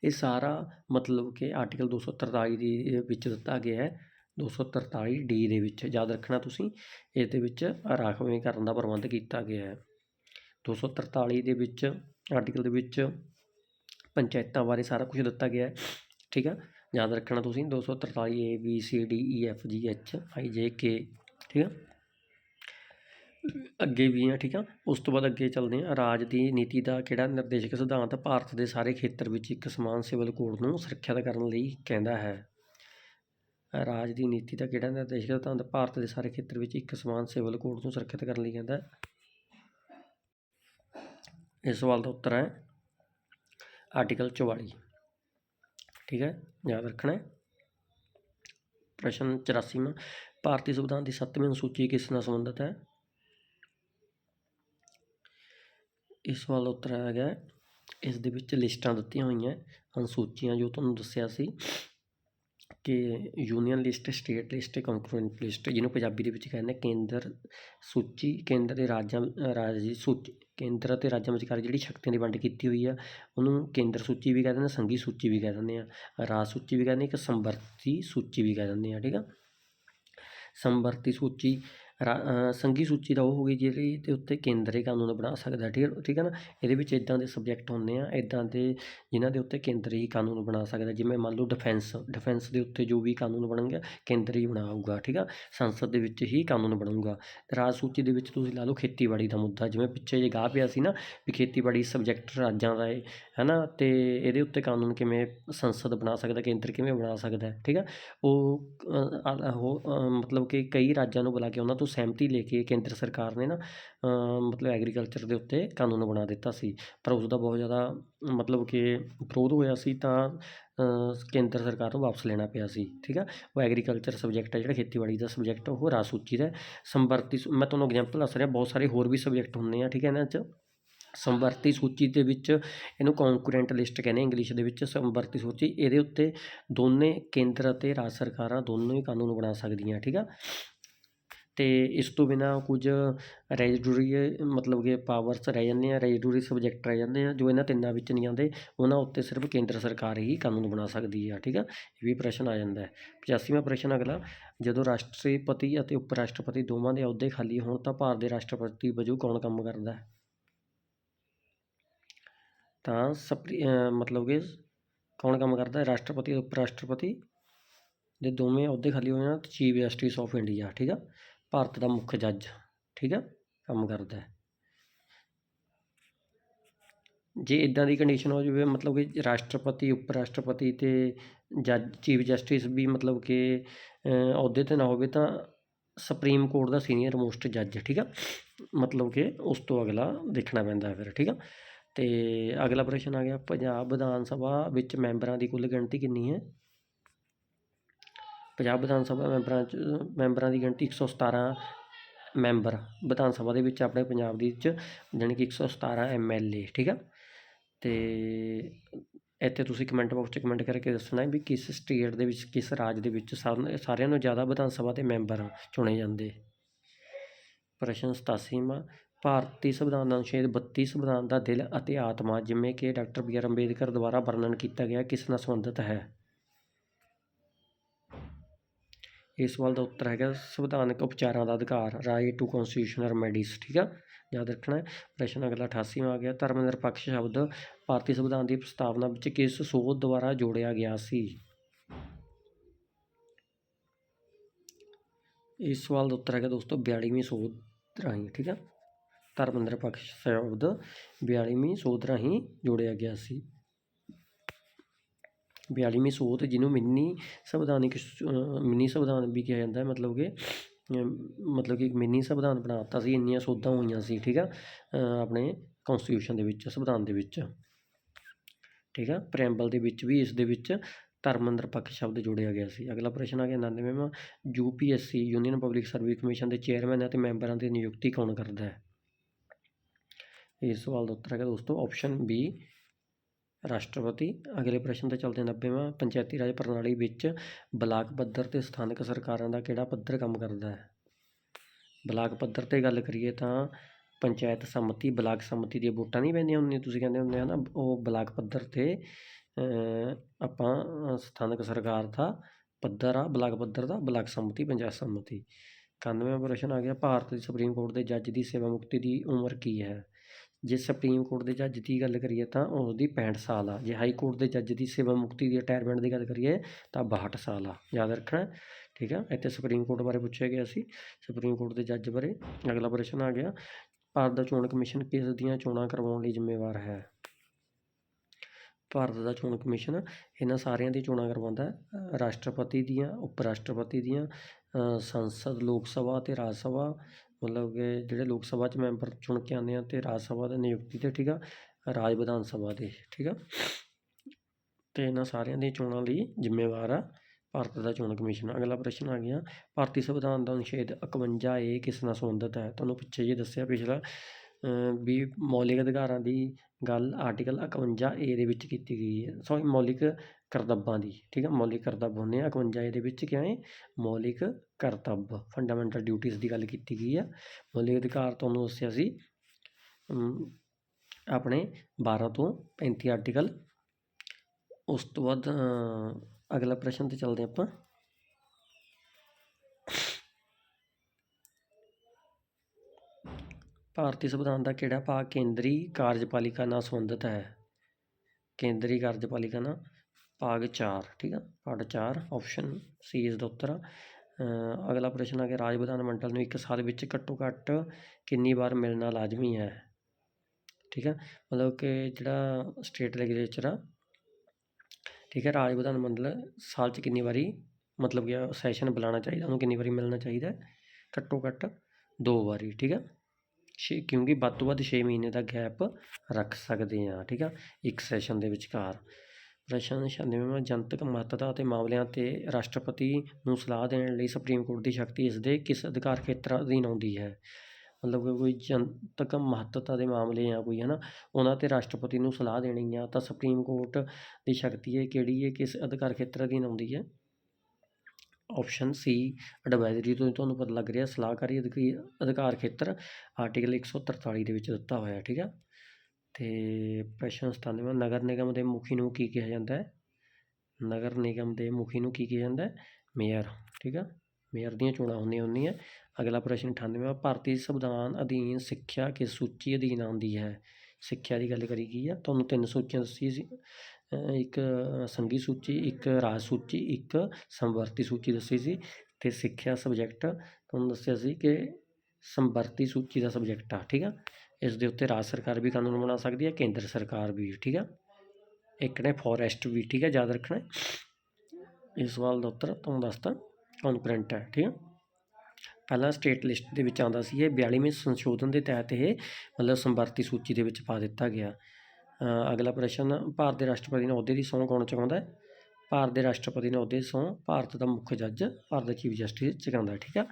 ਇਹ ਸਾਰਾ ਮਤਲਬ ਕਿ ਆਰਟੀਕਲ 243 ਦੀ ਵਿੱਚ ਦਿੱਤਾ ਗਿਆ ਹੈ। 243 ਡੀ ਦੇ ਵਿੱਚ, ਯਾਦ ਰੱਖਣਾ ਤੁਸੀਂ ਇਸ ਦੇ ਵਿੱਚ ਰਾਖਵੇਂ ਕਰਨ ਦਾ ਪ੍ਰਬੰਧ ਕੀਤਾ ਗਿਆ ਹੈ। 243 ਦੇ ਵਿੱਚ ਆਰਟੀਕਲ ਦੇ ਵਿੱਚ ਪੰਚਾਇਤਾਂ ਬਾਰੇ ਸਾਰਾ ਕੁਝ ਦਿੱਤਾ ਗਿਆ ਹੈ, ਠੀਕ ਆ? ਯਾਦ ਰੱਖਣਾ ਤੁਸੀਂ 243 A B C D E F G H I J K ਠੀਕ ਆ? ਅੱਗੇ ਵੀ ਆ, ਠੀਕ ਆ? ਉਸ ਤੋਂ ਬਾਅਦ ਅੱਗੇ ਚੱਲਦੇ ਆ। ਰਾਜ ਦੀ ਨੀਤੀ ਦਾ ਕਿਹੜਾ ਨਿਰਦੇਸ਼ਕ ਸਿਧਾਂਤ ਭਾਰਤ ਦੇ ਸਾਰੇ ਖੇਤਰ ਵਿੱਚ ਇੱਕ ਸਮਾਨ ਸਿਵਲ ਕੋਡ ਨੂੰ ਸੁਰੱਖਿਅਤ ਕਰਨ ਲਈ ਕਹਿੰਦਾ ਹੈ? ਰਾਜ ਦੀ ਨੀਤੀ ਦਾ ਕਿਹੜਾ ਨਿਰਦੇਸ਼ਕ ਸਿਧਾਂਤ ਭਾਰਤ ਦੇ ਸਾਰੇ ਖੇਤਰ ਵਿੱਚ ਇੱਕ ਸਮਾਨ ਸਿਵਲ ਕੋਡ ਨੂੰ ਸੁਰੱਖਿਅਤ ਕਰਨ ਲਈ ਕਹਿੰਦਾ ਇਸ ਸਵਾਲ ਦਾ ਉੱਤਰ ਹੈ ਆਰਟੀਕਲ 44 ਠੀਕ ਹੈ? ਯਾਦ ਰੱਖਣਾ ਹੈ। ਪ੍ਰਸ਼ਨ 84ਵਾਂ ਭਾਰਤੀ ਸੰਵਿਧਾਨ ਦੀ ਸੱਤਵੀਂ ਅਨੁਸੂਚੀ ਕਿਸ ਨਾਲ ਸੰਬੰਧਿਤ ਹੈ? ਇਸ ਸਵਾਲ ਦਾ ਉੱਤਰ ਹੈਗਾ ਇਸ ਦੇ ਵਿੱਚ ਲਿਸਟਾਂ ਦਿੱਤੀਆਂ ਹੋਈਆਂ ਅਨੁਸੂਚੀਆਂ ਜੋ ਤੁਹਾਨੂੰ ਦੱਸਿਆ ਸੀ ਕਿ union list, state list concurrent list, ਜਿਹਨੂੰ ਪੰਜਾਬੀ ਦੇ ਵਿੱਚ ਕਹਿੰਦੇ ਕੇਂਦਰ ਸੂਚੀ, ਕੇਂਦਰ ਦੇ ਰਾਜਾਂ, ਰਾਜ ਦੀ ਸੂਚੀ, ਕੇਂਦਰ ਅਤੇ ਰਾਜਾਂ ਵਿਚਕਾਰ ਜਿਹੜੀ ਸ਼ਕਤੀਆਂ ਦੀ ਵੰਡ ਕੀਤੀ ਹੋਈ ਆ, ਉਹਨੂੰ ਕੇਂਦਰ ਸੂਚੀ ਵੀ ਕਹਿ ਦਿੰਦੇ ਸੰਘੀ ਸੂਚੀ ਵੀ ਕਹਿ ਦਿੰਦੇ ਆ ਰਾਜ ਸੂਚੀ ਵੀ ਕਹਿੰਦੇ ਇੱਕ ਸੰਵਰਤੀ ਸੂਚੀ ਵੀ ਕਹਿ ਦਿੰਦੇ ਆ ਠੀਕ ਆ। ਸੰਵਰਤੀ ਸੂਚੀ ਰਾ- ਸੰਘੀ ਸੂਚੀ ਦਾ ਉਹ ਹੋ ਗਈ ਜਿਹੜੀ ਤੇ ਉੱਤੇ ਕੇਂਦਰੀ ਕਾਨੂੰਨ ਬਣਾ ਸਕਦਾ, ਠੀਕ ਹੈ ਠੀਕ ਹੈ ਨਾ? ਇਹਦੇ ਵਿੱਚ ਇਦਾਂ ਦੇ ਸਬਜੈਕਟ ਹੁੰਦੇ ਆ ਇਦਾਂ ਦੇ ਜਿਨ੍ਹਾਂ ਦੇ ਉੱਤੇ ਕੇਂਦਰੀ ਕਾਨੂੰਨ ਬਣਾ ਸਕਦਾ, ਜਿਵੇਂ ਮੰਨ ਲਓ ਡਿਫੈਂਸ ਡਿਫੈਂਸ ਦੇ ਉੱਤੇ ਜੋ ਵੀ ਕਾਨੂੰਨ ਬਣਨਗੇ, ਕੇਂਦਰੀ ਬਣਾਊਗਾ, ਠੀਕ ਆ? ਸੰਸਦ ਦੇ ਵਿੱਚ ਹੀ ਕਾਨੂੰਨ ਬਣੂਗਾ। ਰਾਜ ਸੂਚੀ ਦੇ ਵਿੱਚ ਤੁਸੀਂ ਲਾ ਲਓ ਖੇਤੀਬਾੜੀ ਦਾ ਮੁੱਦਾ, ਜਿਵੇਂ ਪਿੱਛੇ ਜੇ ਗਾਹ ਪਿਆ ਸੀ ਨਾ ਵੀ ਖੇਤੀਬਾੜੀ ਸਬਜੈਕਟ ਰਾਜਾਂ ਦਾ ਹੈ ਹੈਨਾ? ਤੇ ਇਹਦੇ ਉੱਤੇ ਕਾਨੂੰਨ ਕਿਵੇਂ ਸੰਸਦ ਬਣਾ ਸਕਦਾ, ਕੇਂਦਰ ਕਿਵੇਂ ਬਣਾ ਸਕਦਾ, ਠੀਕ ਆ? ਉਹ ਮਤਲਬ ਕਿ ਕਈ ਰਾਜਾਂ ਨੂੰ ਬੁਲਾ ਕੇ ਉਹਨਾਂ ਤੋਂ ਸਹਿਮਤੀ ਲੈ ਕੇ ਕੇਂਦਰ ਸਰਕਾਰ ਨੇ ਨਾ ਮਤਲਬ ਐਗਰੀਕਲਚਰ ਦੇ ਉੱਤੇ ਕਾਨੂੰਨ ਬਣਾ ਦਿੱਤਾ ਸੀ। ਪਰ ਉਸ ਦਾ ਬਹੁਤ ਜ਼ਿਆਦਾ, ਮਤਲਬ ਕਿ ਵਿਰੋਧ ਹੋਇਆ ਸੀ ਤਾਂ ਕੇਂਦਰ ਸਰਕਾਰ ਨੂੰ ਵਾਪਸ ਲੈਣਾ ਪਿਆ ਸੀ, ਠੀਕ ਆ? ਉਹ ਐਗਰੀਕਲਚਰ ਸਬਜੈਕਟ ਹੈ ਜਿਹੜਾ ਖੇਤੀਬਾੜੀ ਦਾ ਸਬਜੈਕਟ ਉਹ ਰਾਜ ਸੂਚੀ ਦਾ ਹੈ। ਸੰਵਰਤੀ ਮੈਂ ਤੁਹਾਨੂੰ ਐਗਜ਼ਾਮਪਲ ਦੱਸ ਰਿਹਾ, ਬਹੁਤ ਸਾਰੇ ਹੋਰ ਵੀ ਸਬਜੈਕਟ ਹੁੰਦੇ ਆ, ਠੀਕ ਹੈ ਇਹਨਾਂ 'ਚ? ਸੰਵਰਤੀ ਸੂਚੀ ਦੇ ਵਿੱਚ ਇਹਨੂੰ ਕੌਨਕਰੈਂਟ ਲਿਸਟ ਕਹਿੰਦੇ ਇੰਗਲਿਸ਼ ਦੇ ਵਿੱਚ ਸੰਵਰਤੀ ਸੂਚੀ। ਇਹਦੇ ਉੱਤੇ ਦੋਨੇ ਕੇਂਦਰ ਅਤੇ ਰਾਜ ਸਰਕਾਰਾਂ ਦੋਨੋਂ ਹੀ ਕਾਨੂੰਨ ਬਣਾ ਸਕਦੀਆਂ, ਠੀਕ ਆ? ਅਤੇ ਇਸ ਤੋਂ ਬਿਨਾਂ ਕੁਝ ਰੈਜੂਰੀ ਮਤਲਬ ਕਿ ਪਾਵਰਸ ਰਹਿ ਜਾਂਦੇ ਆ ਰੈਜੂਰੀ ਸਬਜੈਕਟ ਰਹਿ ਜਾਂਦੇ ਆ, ਜੋ ਇਹਨਾਂ ਤਿੰਨਾਂ ਵਿੱਚ ਨਹੀਂ ਆਉਂਦੇ, ਉਹਨਾਂ ਉੱਤੇ ਸਿਰਫ ਕੇਂਦਰ ਸਰਕਾਰ ਹੀ ਕਾਨੂੰਨ ਬਣਾ ਸਕਦੀ ਆ, ਠੀਕ ਆ? ਇਹ ਵੀ ਪ੍ਰਸ਼ਨ ਆ ਜਾਂਦਾ ਪਚਾਸੀਵਾਂ ਪ੍ਰਸ਼ਨ ਅਗਲਾ, ਜਦੋਂ ਰਾਸ਼ਟਰਪਤੀ ਅਤੇ ਉਪ ਰਾਸ਼ਟਰਪਤੀ ਦੋਵਾਂ ਦੇ ਅਹੁਦੇ ਖਾਲੀ ਹੋਣ ਤਾਂ ਭਾਰਤ ਦੇ ਰਾਸ਼ਟਰਪਤੀ ਵਜੋਂ ਕੌਣ ਕੰਮ ਕਰਦਾ ਹੈ? ਤਾਂ ਸਪਰੀ ਮਤਲਬ ਕਿ ਕੌਣ ਕੰਮ ਕਰਦਾ ਹੈ? ਰਾਸ਼ਟਰਪਤੀ ਉਪ ਰਾਸ਼ਟਰਪਤੀ ਦੇ ਦੋਵੇਂ ਅਹੁਦੇ ਖਾਲੀ ਹੋਏ ਨਾ ਚੀਫ ਜਸਟਿਸ ਆਫ ਇੰਡੀਆ, ਠੀਕ ਆ? ਭਾਰਤ ਦਾ ਮੁੱਖ ਜੱਜ, ਠੀਕ ਆ, ਕੰਮ ਕਰਦਾ ਜੇ ਇਦਾਂ ਦੀ ਕੰਡੀਸ਼ਨ ਹੋ ਜਾਵੇ, ਮਤਲਬ ਕਿ ਰਾਸ਼ਟਰਪਤੀ ਉਪ ਰਾਸ਼ਟਰਪਤੀ ਅਤੇ ਜੱਜ ਚੀਫ ਜਸਟਿਸ ਵੀ ਮਤਲਬ ਕਿ ਅਹੁਦੇ 'ਤੇ ਨਾ ਹੋਵੇ ਤਾਂ ਸੁਪਰੀਮ ਕੋਰਟ ਦਾ ਸੀਨੀਅਰ ਮੋਸਟ ਜੱਜ ਠੀਕ ਆ, ਮਤਲਬ ਕਿ ਉਸ ਤੋਂ ਅਗਲਾ ਦੇਖਣਾ ਪੈਂਦਾ ਫਿਰ, ਠੀਕ ਆ। ਅਤੇ ਅਗਲਾ ਪ੍ਰਸ਼ਨ ਆ ਗਿਆ, ਪੰਜਾਬ ਵਿਧਾਨ ਸਭਾ ਵਿੱਚ ਮੈਂਬਰਾਂ ਦੀ ਕੁੱਲ ਗਿਣਤੀ ਕਿੰਨੀ ਹੈ? ਪੰਜਾਬ ਵਿਧਾਨ ਸਭਾ ਮੈਂਬਰਾਂ 'ਚ, ਮੈਂਬਰਾਂ ਦੀ ਗਿਣਤੀ ਇੱਕ ਸੌ ਸਤਾਰ੍ਹਾਂ ਮੈਂਬਰ ਵਿਧਾਨ ਸਭਾ ਦੇ ਵਿੱਚ ਆਪਣੇ ਪੰਜਾਬ ਦੇ ਵਿੱਚ ਜਾਣੀ ਕਿ ਇੱਕ ਸੌ ਸਤਾਰ੍ਹਾਂ ਐਮ ਐਲ ਏ, ਠੀਕ ਆ? ਅਤੇ ਇੱਥੇ ਤੁਸੀਂ ਕਮੈਂਟ ਬਾਕਸ 'ਚ ਕਮੈਂਟ ਕਰਕੇ ਦੱਸਣਾ ਵੀ ਕਿਸ ਸਟੇਟ ਦੇ ਵਿੱਚ, ਕਿਸ ਰਾਜ ਦੇ ਵਿੱਚ ਸਾਰਿਆਂ ਨੂੰ ਜ਼ਿਆਦਾ ਵਿਧਾਨ ਸਭਾ ਦੇ ਮੈਂਬਰ ਚੁਣੇ ਜਾਂਦੇ? ਪ੍ਰਸ਼ਨ ਸਤਾਸੀਵਾਂ ਭਾਰਤੀ ਸੰਵਿਧਾਨ ਦਾ ਅਨੁਛੇਦ 32 ਸੰਵਿਧਾਨ ਦਾ ਦਿਲ ਅਤੇ ਆਤਮਾ, ਜਿਵੇਂ ਕਿ ਡਾਕਟਰ ਬੀ ਆਰ ਅੰਬੇਦਕਰ ਦੁਆਰਾ ਵਰਣਨ ਕੀਤਾ ਗਿਆ, ਕਿਸ ਨਾਲ ਸੰਬੰਧਿਤ ਹੈ? ਇਸ ਸਵਾਲ ਦਾ ਉੱਤਰ ਹੈਗਾ ਸੰਵਿਧਾਨਕ ਉਪਚਾਰਾਂ ਦਾ ਅਧਿਕਾਰ ਰਾਈਟ ਟੂ ਕਨਸਟੀਟਿਊਸ਼ਨਲ ਰੈਮੇਡੀਜ਼ ਠੀਕ ਆ? ਯਾਦ ਰੱਖਣਾ ਹੈ, ਪ੍ਰਸ਼ਨ ਅਗਲਾ 88ਵਾਂ ਆ ਗਿਆ, ਧਰਮ ਨਿਰਪੱਖ ਸ਼ਬਦ ਭਾਰਤੀ ਸੰਵਿਧਾਨ ਦੀ ਪ੍ਰਸਤਾਵਨਾ ਵਿੱਚ ਕਿਸ ਸੋਧ ਦੁਆਰਾ ਜੋੜਿਆ ਗਿਆ ਸੀ? ਇਸ ਸਵਾਲ ਦਾ ਉੱਤਰ ਹੈਗਾ ਦੋਸਤੋ 42ਵੀਂ ਸੋਧ ਰਾਹੀਂ, ਠੀਕ ਆ? ਧਰਮ ਨਿਰਪੱਖ ਸ਼ਬਦ 42ਵੀਂ ਸੋਧ ਰਾਹੀਂ ਜੋੜਿਆ ਗਿਆ ਸੀ। 42ਵੀਂ ਸੋਧ ਜਿਹਨੂੰ ਮਿੰਨੀ ਸੰਵਿਧਾਨਿਕ ਸ- ਮਿੰਨੀ ਸੰਵਿਧਾਨ ਵੀ ਕਿਹਾ ਜਾਂਦਾ ਮਤਲਬ ਕਿ ਮਤਲਬ ਕਿ ਇੱਕ ਮਿੰਨੀ ਸੰਵਿਧਾਨ ਬਣਾ ਦਿੱਤਾ ਸੀ, ਇੰਨੀਆਂ ਸੋਧਾਂ ਹੋਈਆਂ ਸੀ, ਠੀਕ ਆ ਆਪਣੇ ਕਨਸਟੀਟਿਊਸ਼ਨ ਦੇ ਵਿੱਚ, ਸੰਵਿਧਾਨ ਦੇ ਵਿੱਚ। ਠੀਕ ਆ ਪ੍ਰੈਂਬਲ ਦੇ ਵਿੱਚ ਵੀ ਇਸ ਦੇ ਵਿੱਚ ਧਰਮ ਨਿਰਪੱਖ ਸ਼ਬਦ ਜੋੜਿਆ ਗਿਆ ਸੀ। ਅਗਲਾ ਪ੍ਰਸ਼ਨ ਆ ਗਿਆ 99ਵਾਂ UPSC union public service commission ਦੇ ਚੇਅਰਮੈਨ ਅਤੇ ਮੈਂਬਰਾਂ ਦੀ ਨਿਯੁਕਤੀ ਕੌਣ ਕਰਦਾ ਹੈ? ਇਸ ਸਵਾਲ ਦਾ ਉੱਤਰ ਹੈਗਾ ਦੋਸਤੋ ਆਪਸ਼ਨ ਬੀ ਰਾਸ਼ਟਰਪਤੀ। ਅਗਲੇ ਪ੍ਰਸ਼ਨ ਤੇ ਚੱਲਦੇ ਹਾਂ 90ਵਾਂ ਪੰਚਾਇਤੀ ਰਾਜ ਪ੍ਰਣਾਲੀ ਵਿੱਚ ਬਲਾਕ ਪੱਧਰ ਤੇ ਸਥਾਨਕ ਸਰਕਾਰਾਂ ਦਾ ਕਿਹੜਾ ਪੱਧਰ ਕੰਮ ਕਰਦਾ ਹੈ? ਬਲਾਕ ਪੱਧਰ ਤੇ ਗੱਲ ਕਰੀਏ ਤਾਂ ਪੰਚਾਇਤ ਸੰਮਤੀ, ਬਲਾਕ ਸੰਮਤੀ ਦੀਆਂ ਵੋਟਾਂ ਨਹੀਂ ਪੈਂਦੀਆਂ ਹੁੰਦੀਆਂ, ਤੁਸੀਂ ਕਹਿੰਦੇ ਹੁੰਦੇ ਆ ਨਾ, ਉਹ ਬਲਾਕ ਪੱਧਰ ਤੇ ਆਪਾਂ ਸਥਾਨਕ ਸਰਕਾਰ ਦਾ ਪੱਧਰ ਆ, ਬਲਾਕ ਪੱਧਰ ਦਾ, ਬਲਾਕ ਸੰਮਤੀ, ਪੰਚਾਇਤ ਸੰਮਤੀ। 91ਵਾਂ ਪ੍ਰਸ਼ਨ ਆ ਗਿਆ, ਭਾਰਤ ਦੀ ਸੁਪਰੀਮ ਕੋਰਟ ਦੇ ਜੱਜ ਦੀ ਸੇਵਾ ਮੁਕਤੀ ਦੀ ਉਮਰ ਕੀ ਹੈ? ਜੇ ਸੁਪਰੀਮ ਕੋਰਟ ਦੇ ਜੱਜ ਦੀ ਗੱਲ ਕਰੀਏ ਤਾਂ ਉਹਦੀ 65 ਸਾਲ ਆ। ਜੇ ਹਾਈ ਕੋਰਟ ਦੇ ਜੱਜ ਦੀ ਸੇਵਾ ਮੁਕਤੀ ਦੀ ਰਿਟਾਇਰਮੈਂਟ ਦੀ ਗੱਲ ਕਰੀਏ ਤਾਂ 62 ਸਾਲ ਆ। ਯਾਦ ਰੱਖਣਾ, ਠੀਕ ਆ? ਇੱਥੇ ਸੁਪਰੀਮ ਕੋਰਟ ਬਾਰੇ ਪੁੱਛਿਆ ਗਿਆ ਸੀ। ਸੁਪਰੀਮ ਕੋਰਟ ਦੇ ਜੱਜ ਬਾਰੇ ਅਗਲਾ ਪ੍ਰਸ਼ਨ ਆ ਗਿਆ, ਭਾਰਤ ਦਾ ਚੋਣ ਕਮਿਸ਼ਨ ਕਿਸ ਦੀਆਂ ਚੋਣਾਂ ਕਰਵਾਉਣ ਲਈ ਜ਼ਿੰਮੇਵਾਰ ਹੈ? ਭਾਰਤ ਦਾ ਚੋਣ ਕਮਿਸ਼ਨ ਇਹਨਾਂ ਸਾਰਿਆਂ ਦੀ ਚੋਣਾਂ ਕਰਵਾਉਂਦਾ ਹੈ, ਰਾਸ਼ਟਰਪਤੀ ਦੀਆਂ ਉਪ ਰਾਸ਼ਟਰਪਤੀ ਦੀਆਂ ਸੰਸਦ, ਲੋਕ ਸਭਾ ਅਤੇ ਰਾਜ ਸਭਾ। ਮਤਲਬ ਕਿ ਜਿਹੜੇ ਲੋਕ ਸਭਾ 'ਚ ਮੈਂਬਰ ਚੁਣ ਕੇ ਆਉਂਦੇ ਆ ਅਤੇ ਰਾਜ ਸਭਾ ਦੇ ਨਿਯੁਕਤੀ 'ਤੇ, ਠੀਕ ਆ? ਰਾਜ ਵਿਧਾਨ ਸਭਾ ਦੇ, ਠੀਕ ਆ? ਅਤੇ ਇਹਨਾਂ ਸਾਰਿਆਂ ਦੀ ਚੋਣਾਂ ਲਈ ਜ਼ਿੰਮੇਵਾਰ ਆ ਭਾਰਤ ਦਾ ਚੋਣ ਕਮਿਸ਼ਨ। ਅਗਲਾ ਪ੍ਰਸ਼ਨ ਆ ਗਿਆ। ਭਾਰਤੀ ਸੰਵਿਧਾਨ ਦਾ ਅਨੁਛੇਦ 51 ਏ ਕਿਸ ਨਾਲ ਸੰਬੰਧਿਤ ਹੈ? ਤੁਹਾਨੂੰ ਪਿੱਛੇ ਜੇ ਦੱਸਿਆ ਪਿਛਲਾ ਵੀ ਮੌਲਿਕ ਅਧਿਕਾਰਾਂ ਦੀ ਗੱਲ ਆਰਟੀਕਲ 51 ਏ ਦੇ ਵਿੱਚ ਕੀਤੀ ਗਈ ਹੈ। ਸੌਰੀ ਮੌਲਿਕ ਕਰਤੱਬਾਂ ਦੀ, ਠੀਕ ਹੈ? ਮੌਲਿਕ ਕਰਤੱਬ ਹੁੰਦੇ ਆ 51 ਏ ਦੇ ਵਿੱਚ ਕਿਆ ਹੈ? ਮੌਲਿਕ ਕਰਤੱਬ ਫੰਡਾਮੈਂਟਲ ਡਿਊਟੀਜ਼ ਦੀ ਗੱਲ ਕੀਤੀ ਗਈ ਆ ਮੌਲਿਕ ਅਧਿਕਾਰ ਤੁਹਾਨੂੰ ਦੱਸਿਆ ਸੀ ਆਪਣੇ 12 ਤੋਂ 35 ਆਰਟੀਕਲ ਉਸ ਤੋਂ ਬਾਅਦ ਅਗਲਾ ਪ੍ਰਸ਼ਨ ਤੇ ਚੱਲਦੇ ਆਪਾਂ। ਭਾਰਤੀ ਸੰਵਿਧਾਨ ਦਾ ਕਿਹੜਾ ਭਾਗ ਕੇਂਦਰੀ ਕਾਰਜਪਾਲਿਕਾ ਨਾਲ ਸੰਬੰਧਿਤ ਹੈ? ਕੇਂਦਰੀ ਕਾਰਜਪਾਲਿਕਾ ਨਾਲ ਭਾਗ 4 ਠੀਕ ਆ? ਪਾਰਟ 4 ਆਪਸ਼ਨ ਸੀ ਇਸ ਦਾ ਉੱਤਰ ਆ। ਅਗਲਾ ਪ੍ਰਸ਼ਨ ਆ ਕਿ ਰਾਜ ਵਿਧਾਨ ਮੰਡਲ ਨੂੰ ਇੱਕ ਸਾਲ ਵਿੱਚ ਘੱਟੋ ਘੱਟ ਕਿੰਨੀ ਵਾਰ ਮਿਲਣਾ ਲਾਜ਼ਮੀ ਹੈ? ਠੀਕ ਆ? ਮਤਲਬ ਕਿ ਜਿਹੜਾ ਸਟੇਟ ਲੈਜਿਸਲੇਚਰ ਆ, ਠੀਕ ਹੈ ਰਾਜ ਵਿਧਾਨ ਮੰਡਲ ਸਾਲ 'ਚ ਕਿੰਨੀ ਵਾਰੀ ਮਤਲਬ ਕਿ ਸੈਸ਼ਨ ਬੁਲਾਉਣਾ ਚਾਹੀਦਾ, ਉਹਨੂੰ ਕਿੰਨੀ ਵਾਰੀ ਮਿਲਣਾ ਚਾਹੀਦਾ? ਘੱਟੋ ਘੱਟ ਦੋ ਵਾਰੀ, ਠੀਕ ਆ? ਛੇ, ਕਿਉਂਕਿ ਵੱਧ ਤੋਂ ਵੱਧ 6 ਮਹੀਨੇ ਦਾ ਗੈਪ ਰੱਖ ਸਕਦੇ ਆ ਠੀਕ ਆ? ਇੱਕ ਸੈਸ਼ਨ ਦੇ ਵਿਚਕਾਰ। ਪ੍ਰਸ਼ਨ 96ਵਾਂ ਜਨਤਕ ਮਹੱਤਤਾ ਅਤੇ ਮਾਮਲਿਆਂ ਤੇ ਰਾਸ਼ਟਰਪਤੀ ਨੂੰ ਸਲਾਹ ਦੇਣ ਲਈ ਸੁਪਰੀਮ ਕੋਰਟ ਦੀ ਸ਼ਕਤੀ ਇਸ ਦੇ ਕਿਸ ਅਧਿਕਾਰ ਖੇਤਰ ਅਧੀਨ ਆਉਂਦੀ ਹੈ? ਮਤਲਬ ਕਿ ਕੋਈ ਜਨਤਕ ਮਹੱਤਤਾ ਦੇ ਮਾਮਲੇ ਆ ਕੋਈ ਹੈ ਨਾ ਉਹਨਾਂ ਤੇ ਰਾਸ਼ਟਰਪਤੀ ਨੂੰ ਸਲਾਹ ਦੇਣੀ ਆ ਤਾਂ ਸੁਪਰੀਮ ਕੋਰਟ ਦੀ ਸ਼ਕਤੀ ਇਹ ਕਿਹੜੀ ਹੈ? ਕਿਸ ਅਧਿਕਾਰ ਖੇਤਰ ਅਧੀਨ ਆਉਂਦੀ ਹੈ? ਆਪਸ਼ਨ ਸੀ। ਐਡਵਾਈਜ਼ਰੀ ਤੋਂ ਤੁਹਾਨੂੰ ਪਤਾ ਲੱਗ ਰਿਹਾ, ਸਲਾਹਕਾਰੀ ਅਧਿਕੀ, ਅਧਿਕਾਰ ਖੇਤਰ ਆਰਟੀਕਲ 143 ਦੇ ਵਿੱਚ ਦਿੱਤਾ ਹੋਇਆ, ਠੀਕ ਆ? ਤੇ ਪ੍ਰਸ਼ਨ 97 ਨਗਰ ਨਿਗਮ ਦੇ ਮੁਖੀ ਨੂੰ ਕੀ ਕਿਹਾ ਜਾਂਦਾ ਹੈ? ਨਗਰ ਨਿਗਮ ਦੇ ਮੁਖੀ ਨੂੰ ਕੀ ਕਿਹਾ ਜਾਂਦਾ ਹੈ? ਮੇਅਰ, ਠੀਕ ਆ? ਮੇਅਰ ਦੀਆਂ ਚੋਣਾਂ ਹੁੰਦੀਆਂ ਹੁੰਦੀਆਂ। ਅਗਲਾ ਪ੍ਰਸ਼ਨ 98ਵਾਂ ਭਾਰਤੀ ਸੰਵਿਧਾਨ ਅਧੀਨ ਸਿੱਖਿਆ ਕਿਸ ਸੂਚੀ ਅਧੀਨ ਆਉਂਦੀ ਹੈ? ਸਿੱਖਿਆ ਦੀ ਗੱਲ ਕਰੀ ਗਈ ਆ, ਤੁਹਾਨੂੰ ਤਿੰਨ ਸੂਚੀਆਂ ਦੱਸੀ ਸੀ। ਇੱਕ ਸੰਘੀ ਸੂਚੀ, ਇੱਕ ਰਾਜ ਸੂਚੀ, ਇੱਕ ਸਮਵਰਤੀ ਸੂਚੀ ਦੱਸੀ ਸੀ ਅਤੇ ਸਿੱਖਿਆ ਸਬਜੈਕਟ ਤੁਹਾਨੂੰ ਦੱਸਿਆ ਸੀ ਕਿ ਸਮਵਰਤੀ ਸੂਚੀ ਦਾ ਸਬਜੈਕਟ ਆ, ਠੀਕ ਆ? ਇਸ ਦੇ ਉੱਤੇ ਰਾਜ ਸਰਕਾਰ ਵੀ ਕਾਨੂੰਨ ਬਣਾ ਸਕਦੀ ਹੈ, ਕੇਂਦਰ ਸਰਕਾਰ ਵੀ, ਠੀਕ ਆ? ਇੱਕ ਨੇ ਫੋਰੈਸਟ ਵੀ, ਠੀਕ ਹੈ ਯਾਦ ਰੱਖਣਾ ਇਸ ਸਵਾਲ ਦਾ ਉੱਤਰ ਤੁਹਾਨੂੰ ਦੱਸਤਾ ਕੌਨਕਰੈਂਟ ਹੈ, ਠੀਕ ਹੈ ਪਹਿਲਾਂ ਸਟੇਟ ਲਿਸਟ ਦੇ ਵਿੱਚ ਆਉਂਦਾ ਸੀ ਇਹ 42ਵੇਂ ਸੰਸ਼ੋਧਨ ਦੇ ਤਹਿਤ ਇਹ ਮਤਲਬ ਸੰਵਰਤੀ ਸੂਚੀ ਦੇ ਵਿੱਚ ਪਾ ਦਿੱਤਾ ਗਿਆ। ਅਗਲਾ ਪ੍ਰਸ਼ਨ, ਭਾਰਤ ਦੇ ਰਾਸ਼ਟਰਪਤੀ ਨੂੰ ਅਹੁਦੇ ਦੀ ਸਹੁੰ ਕੌਣ ਚੁਕਾਉਂਦਾ ਹੈ? ਭਾਰਤ ਦੇ ਰਾਸ਼ਟਰਪਤੀ ਨੇ ਅਹੁਦੇ ਦੀ ਸਹੁੰ ਭਾਰਤ ਦਾ ਮੁੱਖ ਜੱਜ, ਭਾਰਤ ਦਾ ਚੀਫ ਜਸਟਿਸ ਚੁਕਾਉਂਦਾ ਠੀਕ ਆ?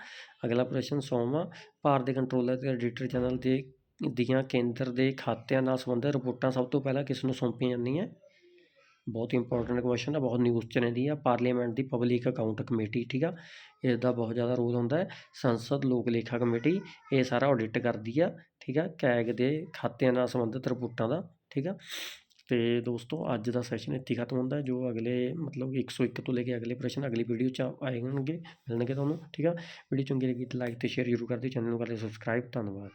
ਅਗਲਾ ਪ੍ਰਸ਼ਨ ਸੌਵਾਂ ਭਾਰਤ ਦੇ ਕੰਟਰੋਲਰ ਤੇ ਐਡੀਟਰ ਜਨਰਲ ਦੇ ਦੀਆਂ ਕੇਂਦਰ ਦੇ ਖਾਤਿਆਂ ਨਾਲ ਸੰਬੰਧਿਤ ਰਿਪੋਰਟਾਂ ਸਭ ਤੋਂ ਪਹਿਲਾਂ ਕਿਸ ਨੂੰ ਸੌਂਪੀਆਂ ਜਾਂਦੀਆਂ? ਬਹੁਤ ਇੰਪੋਰਟੈਂਟ ਕੁਐਸਚਨ ਹੈ ਬਹੁਤ ਨਿਊਜ਼ 'ਚ ਰਹਿੰਦੀ ਆ ਪਾਰਲੀਮੈਂਟ ਦੀ ਪਬਲਿਕ ਅਕਾਊਂਟ ਕਮੇਟੀ ਠੀਕ ਆ? ਇਸ ਦਾ ਬਹੁਤ ਜ਼ਿਆਦਾ ਰੋਲ ਹੁੰਦਾ ਹੈ, ਸੰਸਦ ਲੋਕ ਲੇਖਾ ਕਮੇਟੀ ਇਹ ਸਾਰਾ ਆਡਿਟ ਕਰਦੀ ਆ, ਠੀਕ ਆ? ਕੈਗ ਦੇ ਖਾਤਿਆਂ ਨਾਲ ਸੰਬੰਧਿਤ ਰਿਪੋਰਟਾਂ ਦਾ ਠੀਕ ਆ। ਤੇ ਦੋਸਤੋ, ਅੱਜ ਦਾ ਸੈਸ਼ਨ ਇੱਥੇ ਖਤਮ ਹੁੰਦਾ ਜੋ ਅਗਲੇ ਮਤਲਬ 101 ਤੋਂ ਲੈ ਕੇ ਅਗਲੇ ਪ੍ਰਸ਼ਨ, ਅਗਲੀ ਵੀਡੀਓ 'ਚ ਆਏਗੇ। ਮਿਲਣਗੇ ਤੁਹਾਨੂੰ, ਠੀਕ ਆ। ਵੀਡੀਓ ਚੰਗੀ ਲੱਗੀ ਤਾਂ ਲਾਈਕ ਤੇ ਸ਼ੇਅਰ ਜ਼ਰੂਰ ਕਰ ਦਿਓ ਚੈਨਲ ਨੂੰ ਕਰ ਦਿਓ ਸਬਸਕ੍ਰਾਈਬ ਧੰਨਵਾਦ।